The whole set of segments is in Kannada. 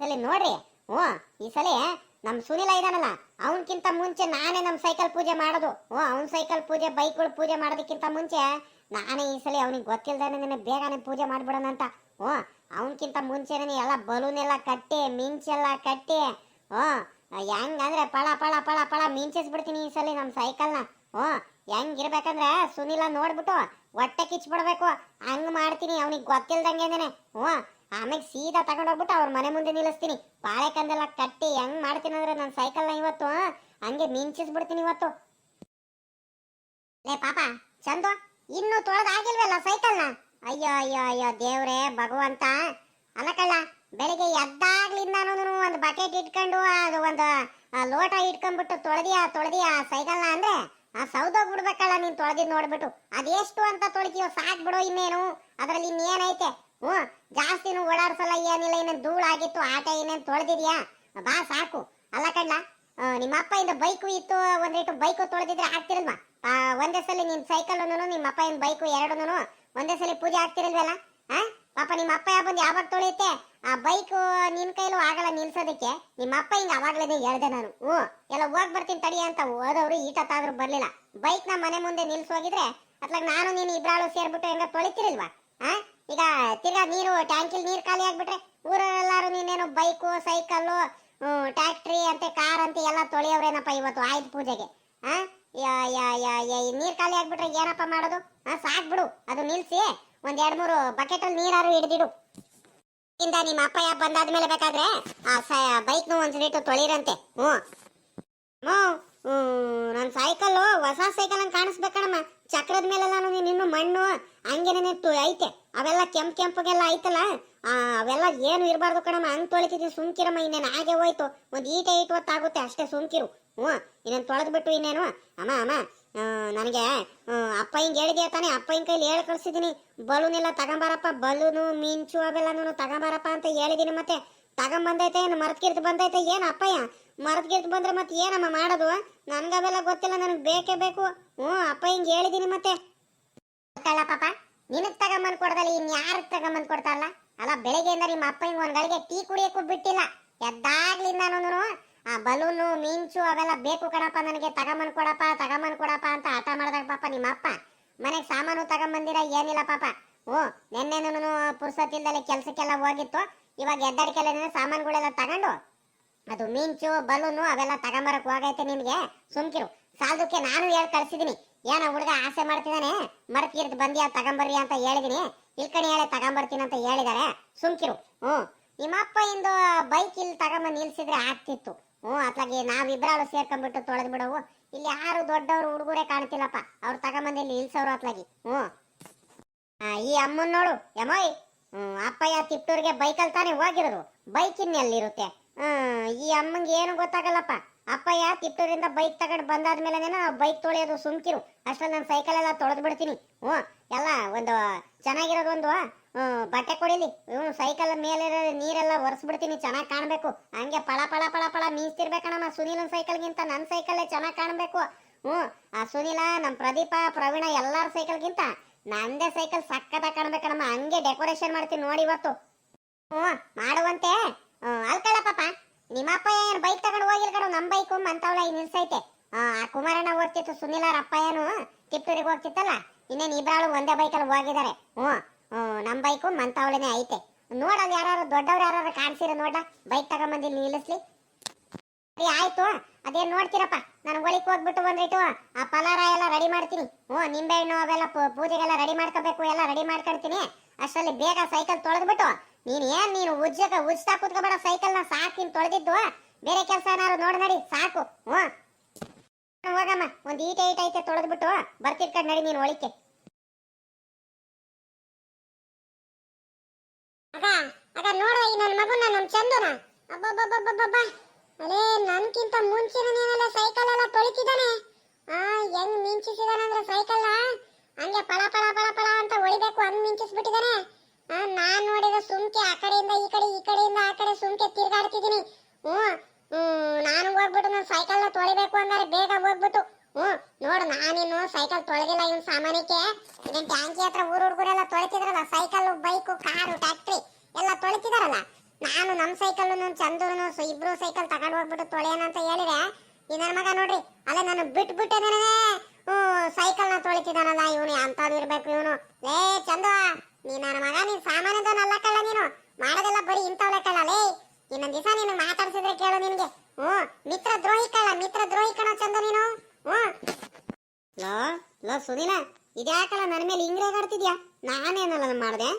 ಸಲ ನೋಡ್ರಿ. ಓ ಈ ಸಲ ನಮ್ ಸುನಿಲ ಇದಾನಲ್ಲ, ಅವನ್ಕಿಂತ ಮುಂಚೆ ನಾನೇ ನಮ್ ಸೈಕಲ್ ಪೂಜೆ ಮಾಡೋದು. ಓ ಅವ್ನ ಸೈಕಲ್ ಪೂಜೆ, ಬೈಕ್ಗಳು ಪೂಜೆ ಮಾಡೋದಕ್ಕಿಂತ ಮುಂಚೆ ನಾನೇ ಈ ಸಲ ಅವನಿಗೆ ಗೊತ್ತಿಲ್ದಾನೆ ಬೇಗನೆ ಪೂಜೆ ಮಾಡ್ಬಿಡೋಣ ಅಂತ. ಓ ಅವನ್ಕಿಂತ ಮುಂಚೆನೇ ಎಲ್ಲ ಬಲೂನ್ ಎಲ್ಲ ಕಟ್ಟಿ ಮಿಂಚೆಲ್ಲ ಕಟ್ಟಿ, ಹ್ಞೂ, ಹೆಂಗಂದ್ರೆ ಪಳ ಪಳ ಪಳ ಪಳ ಮಿಂಚಿಸ್ಬಿಡ್ತೀನಿ ಈ ಸಲ ನಮ್ಮ ಸೈಕಲ್ನ. ಹೆಂಗ್ ಹೆಂಗಿರ್ಬೇಕಂದ್ರೆ ಸುನಿಲ ನೋಡ್ಬಿಟ್ಟು ಹೊಟ್ಟೆ ಕಿಚ್ಬಿಡ್ಬೇಕು. ಹಂಗ್ ಮಾಡ್ತೀನಿ, ಅವನಿಗೆ ಗೊತ್ತಿಲ್ದಂಗೆ ಹ್ಞೂ ಆಮೇಲೆ ಸೀದಾ ತಗೊಂಡೋಗ್ಬಿಟ್ಟು ಅವ್ರ ಮನೆ ಮುಂದೆ ನಿಲ್ಲಿಸ್ತೀನಿ. ಬಾಳೆಕಂದೆಲ್ಲ ಕಟ್ಟಿ ಹೆಂಗ್ ಮಾಡ್ತೀನಿ ಅಂದ್ರೆ ನನ್ನ ಸೈಕಲ್ನ ಇವತ್ತು? ಹಂಗೆ ಮಿಂಚಿಸ್ಬಿಡ್ತೀನಿ ಇವತ್ತು. ಲೇ ಪಾಪ, ಚಂದು? ಇನ್ನು ತೊಳೆದಾಗಿಲ್ವಲ್ಲ ಸೈಕಲ್ನ ಅಯ್ಯೋ ಅಯ್ಯೋ ಅಯ್ಯೋ, ದೇವ್ರೇ, ಭಗವಂತ. ಅಲ್ಲ ಬೆಳಿಗ್ಗೆ ಎದ್ದಾಗ್ಲಿಂದಾನು ಒಂದು ಬಕೆಟ್ ಇಟ್ಕೊಂಡು ಅದು ಒಂದು ಲೋಟ ಇಟ್ಕೊಂಡ್ಬಿಟ್ಟು ತೊಳೆದಿಯಾ ತೊಳೆದಿಯಾ ಸೈಕಲ್ನ ಅಂದ್ರೆ? ಆ ಸೌದೋಗ್ ಬಿಡ್ಬೇಕಲ್ಲ ನೀನ್ ತೊಳೆದಿದ್ ನೋಡ್ಬಿಟ್ಟು. ಅದೆಷ್ಟು ಅಂತ ತೊಳಿತೀಯೋ ಸಾಕ್ ಬಿಡು ಇನ್ನೇನು. ಅದ್ರಲ್ಲಿ ಇನ್ನೇನೈತೆ? ಹ್ಞೂ, ಜಾಸ್ತಿನೂ ಓಡಾಡ್ಸಲ್ಲ, ಏನಿಲ್ಲ, ಇನ್ನೇನು ಧೂಳಾಗಿತ್ತು ಆಟ ಏನೇನು ತೊಳೆದಿದ್ಯಾ? ಬಾ, ಸಾಕು. ಅಲ್ಲ ಕಣ್ಣ ನಿಮ್ಮ ಅಪ್ಪ ಇಂದ ಬೈಕು ಇತ್ತು ಒಂದೇಟು ಬೈಕು ತೊಳೆದಿದ್ರೆ ಆಗ್ತಿರಲ್ವಾ? ಒಂದೇ ಸಲ ನಿನ್ ಸೈಕಲ್ ನಿಮ್ಮ ಅಪ್ಪ ಇಂದ ಬೈಕು ಎರಡೂನು ಒಂದೇ ಸಲ ಪೂಜೆ ಆಗ್ತಿರಲ್ವಲ್ಲ? ಆ? ಪಾಪ ನಿಮ್ಮ ಅಪ್ಪ ಬಂದು ಯಾವಾಗ ತೊಳೆಯುತ್ತೆ? ಆ ಬೈಕು ನಿನ್ ಕೈಲೂ ಆಗಲ್ಲ ನಿಲ್ಸೋದಕ್ಕೆ. ನಿಮ್ಮ ಅಪ್ಪ ಹಿಂಗ ಅವಾಗಲೇ ಹೇಳ್ದೆ ನಾನು. ಹ್ಞೂ, ಎಲ್ಲ ಹೋಗ್ ಬರ್ತೀನಿ ತಡಿ ಅಂತ ಹೋದವ್ರು ಈಟತ್ತಾದ್ರೂ ಬರಲಿಲ್ಲ. ಬೈಕ್ನ ಮನೆ ಮುಂದೆ ನಿಲ್ಸೋಗಿದ್ರೆ, ಅತ್ಲಾಗ ನಾನು, ನೀನು ಇಬ್ರಾಳು ಸೇರ್ಬಿಟ್ಟು ಹೆಂಗ ತೊಳಿತಿರಲ್ವಾ? ಆ? ಈಗ ತಿರ್ಗಾ ನೀರು ಟ್ಯಾಂಕಿಲ್ ನೀರು ಖಾಲಿ ಆಗ್ಬಿಟ್ರೆ ಊರಲ್ಲಾರು ನೀನೇನು ಬೈಕು ಸೈಕಲ್ಲು ಟ್ಯಾಕ್ಟ್ರಿ ಅಂತೆ ಕಾರ್ ಅಂತೆ ಎಲ್ಲ ತೊಳೆಯವ್ರೇನಪ್ಪ ಇವತ್ತು ಆಯ್ತು ಪೂಜೆಗೆ, ಆ? ನೀರ್ ಖಾಲಿ ಆಗ್ಬಿಟ್ರೆ ಏನಪ್ಪ ಮಾಡೋದು? ಹಾ ಸಾಕ್ ಬಿಡು, ಅದು ನಿಲ್ಸಿ, ಒಂದ್ ಎರಡ್ ಮೂರು ಬಕೆಟ್ ಅಲ್ಲಿ ನೀರಾರು ಹಿಡಿದಿಡು. ಇಂದ ನಿಮ್ಮ ಅಪ್ಪ ಬಂದಾದ್ಮೇಲೆ ಬೇಕಾದ್ರೆ ಆ ಬೈಕ್ನು ಒಂದ್ಸಲಿಟ್ಟು ತೊಳಿರಂತೆ ತೊಳಿರಂತೆ ಹ್ಞೂ ನನ್ನ ಸೈಕಲ್ಲು ಹೊಸ ಸೈಕಲ್ ಅಂತ ಕಾಣಿಸ್ಬೇಕಣಮ್ಮ ಚಕ್ರದ ಮೇಲೆಲ್ಲ ನಿನ್ನು ಮಣ್ಣು ಹಂಗೇನೆ ಐತೆ. ಅವೆಲ್ಲ ಕೆಂಪ್ ಕೆಂಪಗೆಲ್ಲ ಐತಲ್ಲ? ಅವೆಲ್ಲ ಏನು ಇರಬಾರ್ದು ಕಣಮ್ಮ. ಹಂಗ್ ತೊಳಿತಿದ್ವಿ ಸುಮ್ಕಿರಮ್ಮ, ಇನ್ನೇನು ಹಾಗೆ ಹೋಯ್ತು. ಒಂದ್ ಈಟ ಈಟ್ ಹೊತ್ತಾಗುತ್ತೆ, ಅಷ್ಟೇ ಸುಮ್ಕಿರು. ಹ್ಞೂ, ಇನ್ನೇನು ತೊಳೆದ್ಬಿಟ್ಟು ಇನ್ನೇನು? ಅಮ್ಮ ಅಮ್ಮ ನನಗೆ ಅಪ್ಪ ಹಿಂಗೆ ಹೇಳಿದೆ ತಾನೆ? ಅಪ್ಪ ಹಿಂಗೆ ಕೈಲಿ ಹೇಳಿ ಕಳಿಸಿದ್ದೀನಿ ಬಲೂನ್ ಎಲ್ಲ ತಗೊಂಬಾರಪ್ಪ. ಬಲೂನು, ಮಿಂಚು ಅವೆಲ್ಲನೂ ತಗೊಂಬಾರಪ್ಪ ಅಂತ ಹೇಳಿದ್ದೀನಿ ಮತ್ತೆ. ತಗೊಂಬಂದೈತೆ ಏನು ಮರದ್ಕಿರ್ತು ಬಂದೈತೆ, ಏನು ಅಪ್ಪಯ್ಯ? ಮರದ್ಕಿರ್ತು ಬಂದ್ರೆ ಮತ್ತೆ ಏನಮ್ಮ ಮಾಡೋದು? ನನಗೆ ಅವೆಲ್ಲ ಗೊತ್ತಿಲ್ಲ, ನನಗೆ ಬೇಕೇ ಬೇಕು. ಹ್ಞೂ ಅಪ್ಪ ಹಿಂಗೆ ಹೇಳಿದ್ದೀನಿ ಮತ್ತೆ. ಗೊತ್ತಲ್ಲ ಪಾಪ? ನಿನಗ್ ತಗೊಂಬಂದು ಕೊಡ್ದಲ್ಲ ಇನ್ನು ಯಾರಿಗೆ ತಗೊಂಬಂದು ಕೊಡ್ತಾರಲ್ಲ? ಅಲ್ಲ, ಬೆಳಿಗ್ಗೆಯಿಂದ ನಿಮ್ಮ ಅಪ್ಪ ಹಿಂಗೆ ಒಂದು ಗಳಿಗೆ ಟೀ ಕುಡಿಯೋಕ್ಕೂ ಬಿಟ್ಟಿಲ್ಲ. ಎದ್ದಾಗ್ಲಿಂದ ಆ ಬಲೂನು, ಮಿಂಚು ಅವೆಲ್ಲ ಬೇಕು ಕಣಪ್ಪ, ನನಗೆ. ತಗೊಂಬಂದು ಕೊಡಪ್ಪ ತಗೊಂಬಂದು ಕೊಡಪ್ಪ ಅಂತ ಹಠ ಮಾಡಿದಾಗ ಪಾಪ ನಿಮ್ಮ ಅಪ್ಪ ಮನೆಗೆ ಸಾಮಾನು ತಗೊಂಬಂದಿರ ಏನಿಲ್ಲ ಪಾಪ ಹ್ಞೂ ನಿನ್ನೆನೂ ಪುರ್ಸತ್ತಿಲ್ದಲೆ ಕೆಲ್ಸಕ್ಕೆಲ್ಲ ಹೋಗಿತ್ತು ಇವಾಗ ಸಾಮಾನುಗಳೆಲ್ಲ ತಗೊಂಡು, ಅದು ಮಿಂಚು, ಬಲೂನು ಅವೆಲ್ಲ ತಗೊಂಬರಕ್ ಹೋಗೈತೆ ನಿನ್ಗೆ. ಸುಮ್ಕಿರು. ಸಾಲದಕ್ಕೆ ನಾನು ಹೇಳಿ ಕಳ್ಸಿದೀನಿ. ಏನೋ ಹುಡುಗ ಆಸೆ ಮಾಡ್ತಿದ್ದಾನೆ ಮರ್ತಿರ್ದು ಬಂದ್ಯಾ ತಗೊಂಬರ್ರಿ ಅಂತ ಹೇಳಿದೀನಿ. ಇಲ್ಕಣಿ ಹೇಳಿ ತಗೊಂಬರ್ತೀನಿ ಅಂತ ಹೇಳಿದಾರೆ. ಸುಮ್ಕಿರು. ಹ್ಞೂ. ನಿಮ್ಮಪ್ಪ ಇಂದು ಬೈಕ್ ಇಲ್ಲಿ ತಗೊಂಬಂದು ನಿಲ್ಸಿದ್ರೆ ಆಗ್ತಿತ್ತು. ಹ್ಞೂ, ಅತ್ಲಾಗಿ ನಾವಿಬ್ರಾಳು ಸೇರ್ಕೊಂಡ್ಬಿಟ್ಟು ತೊಳೆದು ಬಿಡವು ಇಲ್ಲಿ ಯಾರು ದೊಡ್ಡವರು ಹುಡುಗರೇ ಕಾಣ್ತಿಲ್ಲಪ್ಪ. ಅವ್ರು ತಗೊಂಬಂದು ಇಲ್ಲಿ ನಿಲ್ಸವ್ರು ಅತ್ಲಾಗಿ. ಹ್ಞೂ. ಈ ಅಮ್ಮನ್ ನೋಡು. ಯಮೋಯ್. ಅಪ್ಪಯ್ಯ ತಿಪ್ಟೂರಿಗೆ ಬೈಕಲ್ಲಿ ತಾನೇ ಹೋಗಿರೋದು. ಬೈಕ್ ಇನ್ನೆಲ್ಲಿರುತ್ತೆ? ಈ ಅಮ್ಮಂಗೆ ಏನು ಗೊತ್ತಾಗಲ್ಲಪ್ಪ. ಅಪ್ಪಯ್ಯ ತಿಪ್ಟೂರಿಂದ ಬೈಕ್ ತಗೊಂಡು ಬಂದಾದ್ಮೇಲೆ ಬೈಕ್ ತೊಳೆಯೋದು ಸುಮ್ಕಿರು. ಅಷ್ಟ್ರಲ್ಲಿ ನಾನು ಸೈಕಲ್ ಎಲ್ಲ ತೊಳೆದು ಬಿಡ್ತೀನಿ ಹ್ಞೂ ಎಲ್ಲ ಒಂದು ಚೆನ್ನಾಗಿರೋದು ಒಂದು ಬಟ್ಟೆ ಕೊಡಿಲಿ. ಇವನು ಸೈಕಲ್ ಮೇಲೆ ನೀರೆಲ್ಲ ಒರೆಸ್ಬಿಡ್ತೀನಿ, ಚೆನ್ನಾಗಿ ಕಾಣಬೇಕು. ಹಂಗೆ ಪಳ ಪಳ ಪಳ ಪಳ ಮೀಸ್ತಿರ್ಬೇಕಣ್ಣ ಸುನೀಲನ್ ಸೈಕಲ್ಗಿಂತ ನನ್ನ ಸೈಕಲ್ಲೇ ಚೆನ್ನಾಗಿ ಕಾಣಬೇಕು. ಹ್ಞೂ ಆ ಸುನೀಲ ನಮ್ಮ ಪ್ರದೀಪ, ಪ್ರವೀಣ ಎಲ್ಲರ ಸೈಕಲ್ಗಿಂತ ನಂದೇ ಸೈಕಲ್ ಸಕ್ಕತ್ತಾಗಿ ಕಾಣ್ಬೇಕಣಮ್ಮ ಹಂಗೆ ಡೆಕೋರೇಷನ್ ಮಾಡ್ತೀನಿ ನೋಡಿ ಇವತ್ತು. ಹ್ಞೂ, ಮಾಡುವಂತೆ. ಅಲ್ಕಳ ಪಾಪ ನಿಮ್ಮಪ್ಪ ಏನು ಬೈಕ್ ತಗೊಂಡು ಹೋಗಿಲ್ಲ ಕಣ ನಮ್ಮ ಬೈಕು ಇಲ್ಲಿ ನಿಲ್ಸೈತೆ. ಆ ಕುಮಾರಣ್ಣ ಓದ್ತಿತ್ತು, ಸುನಿಲ ಏನು ತಿಪ್ಟೂರಿಗೆ ಹೋಗ್ತಿತ್ತಲ್ಲ? ಇನ್ನೇನು ಇಬ್ರಾಳು ಒಂದೇ ಬೈಕಲ್ಲಿ ಹೋಗಿದ್ದಾರೆ. ಹ್ಞೂ ನಮ್ಮ ಬೈಕು ಮಂತವಳನೇ ಐತೆ. ನೋಡಲ್ಲ ಯಾರು ದೊಡ್ಡವ್ರು ಯಾರು ಕಾಣಿಸಿರ ನೋಡ ಬೈಕ್ ತಗೊಂಬಂದಿ ನಿಲ್ಲಿಸ್ಲಿ. ಸರಿ ಆಯ್ತು. ಅದೇನ್ ನೋಡ್ತೀರಪ್ಪ? ನಾನು ಒಳಿಕ್ ಹೋಗ್ಬಿಟ್ಟು ಬಂದ್ರಿಟ್ಟು ಆ ಪಲಾರ ಎಲ್ಲ ರೆಡಿ ಮಾಡ್ತೀನಿ. ಹ್ಞೂ, ನಿಂಬೆಹಣ್ಣು ಅವೆಲ್ಲ ಪೂಜೆಗೆಲ್ಲ ರೆಡಿ ಮಾಡ್ಕೋಬೇಕು, ಎಲ್ಲ ರೆಡಿ ಮಾಡ್ಕೊಳ್ತೀನಿ ಅಷ್ಟರಲ್ಲಿ ಬೇಗ ಸೈಕಲ್ ತೊಳೆದ್ಬಿಟ್ಟು, ನೀನ್ ಏನ್ ನೀನು ಉಜ್ಜಕ ಉಜ್ತಾ ಕೂತ್ಕೋಬೇಡ ಸೈಕಲ್ನ ಸಾಕು ನೀನ್ ತೊಳೆದಿದ್ದು. ಬೇರೆ ಕೆಲಸ ಏನಾದ್ರು ನೋಡ್ ನಡಿ, ಸಾಕು. ಹ್ಞೂ. ಹೋಗಮ್ಮ, ಒಂದ್ ಈಟ ಈಟ ಐತೆ ತೊಳೆದ್ಬಿಟ್ಟು ಬರ್ತಿರ್ಕಂಡ್ ನಡಿ ನೀನು ಒಳಿಕೆ ಅದ ಅದ ನೋಡ ಈ ನನ್ನ ಮಗುನ, ನಮ್ ಚಂದುನ. ಅಬ್ಬಬ್ಬಬ್ಬಬ್ಬಬ್ಬ ಅಲೇ ನನ್ಕಿಂತ ಮುಂಚೆನೇ ನೀನೆಲ್ಲ ಸೈಕಲ್ ಎಲ್ಲ ತೊಳಿತಿದ್ದಾನೆ ಆ ಹೆಂಗ್ ಮಿಂಚಿಸಿದಾನಂದ್ರೆ ಸೈಕಲ್ ಹಂಗೆ ಪಳ ಪಳ ಪಳ ಪಳ ಅಂತ ಹೊಡಿಬೇಕು ಹಂಗ್ ಆ, ನಾನ್ ನೋಡಿದ ಸುಮ್ಕೆ ಆ ಕಡೆಯಿಂದ ಈ ಕಡೆ ಈ ಕಡೆಯಿಂದ ಆ ಕಡೆ ಸುಮ್ಕೆ ತಿರ್ಗಾಡ್ತಿದ್ದೀನಿ. ಹ್ಞೂ ನಾನು ಹೋಗ್ಬಿಟ್ಟು ನಾನು ಸೈಕಲ್ ತೊಳಿಬೇಕು ಅಂದ್ರೆ ಬೇಗ ಹೋಗ್ಬಿಟ್ಟು. ಹ್ಞೂ ನೋಡು ನಾನೇನು ಸೈಕಲ್ ತೊಳೆದಿಲ್ಲ ಇವನ್ ಸಾಮಾನ್ಯಕ್ಕೆ. ಇದನ್ ಟ್ಯಾಂಕಿ ಹತ್ರ ಊರ್ ಹುಡುಗರೆಲ್ಲ ತೊಳಿತಿದ್ರಲ್ಲ ಸೈಕಲ್ ಬೈಕು ಕಾರು ಟ್ಯಾಕ್ಟ್ರಿ ಎಲ್ಲ ತೊಳಿತಿದಾರಲ್ಲ. ನಾನು ನಮ್ಮ ಸೈಕಲ್ ಚಂದೂನು ಇಬ್ರು ಸೈಕಲ್ ತಗೊಂಡು ಹೋಗ್ಬಿಟ್ಟು ತೊಳೆಯೋಣ ಅಂತ ಹೇಳಿದ್ರೆ ಈ ನನ್ನ ಮಗ ನೋಡ್ರಿ, ಅಲ್ಲ ನಾನು ಬಿಟ್ಟು ಬಿಟ್ಟೇನೇ ಸೈಕಲ್ನ ತೊಳಿತಿದ್ದಾನಲ್ಲ ಇವನು ಅಂತದ್ ಇರ್ಬೇಕು ಇವನು. ಲೇ ಚಂದು ನೀ ನನ್ನ ಮಗ ನೀನ್ ಸಾಮಾನ್ಯದವನಲ್ಲ ಕಳ್ಳ ನೀನು. ಮಾಡೋದೆಲ್ಲ ಬರೀ ಇಂಥವ್ ಕಳ್ಳ. ಲೇ, ಇನ್ನೊಂದ್ ದಿವಸ ನೀನು ಮಾತಾಡ್ಸಿದ್ರೆ ಕೇಳು ನಿನ್ಗೆ. ಹ್ಮ್ ಮಿತ್ರ ದ್ರೋಹಿ ಕಳ್ಳ, ಮಿತ್ರ ದ್ರೋಹಿ ಕಣ ಚಂದ ನೀನು. ಹ್ಮ್ ಲೋ ಲೋ ಸುದಿನ ಇದ್ಯಾಕಲ್ಲ ನನ್ನ ಮೇಲೆ ಇಂಗ್ರೇ ಕಾಡ್ತಿದ್ಯಾ ನಾನೇನಲ್ಲ ಮಾಡ್ದೆ.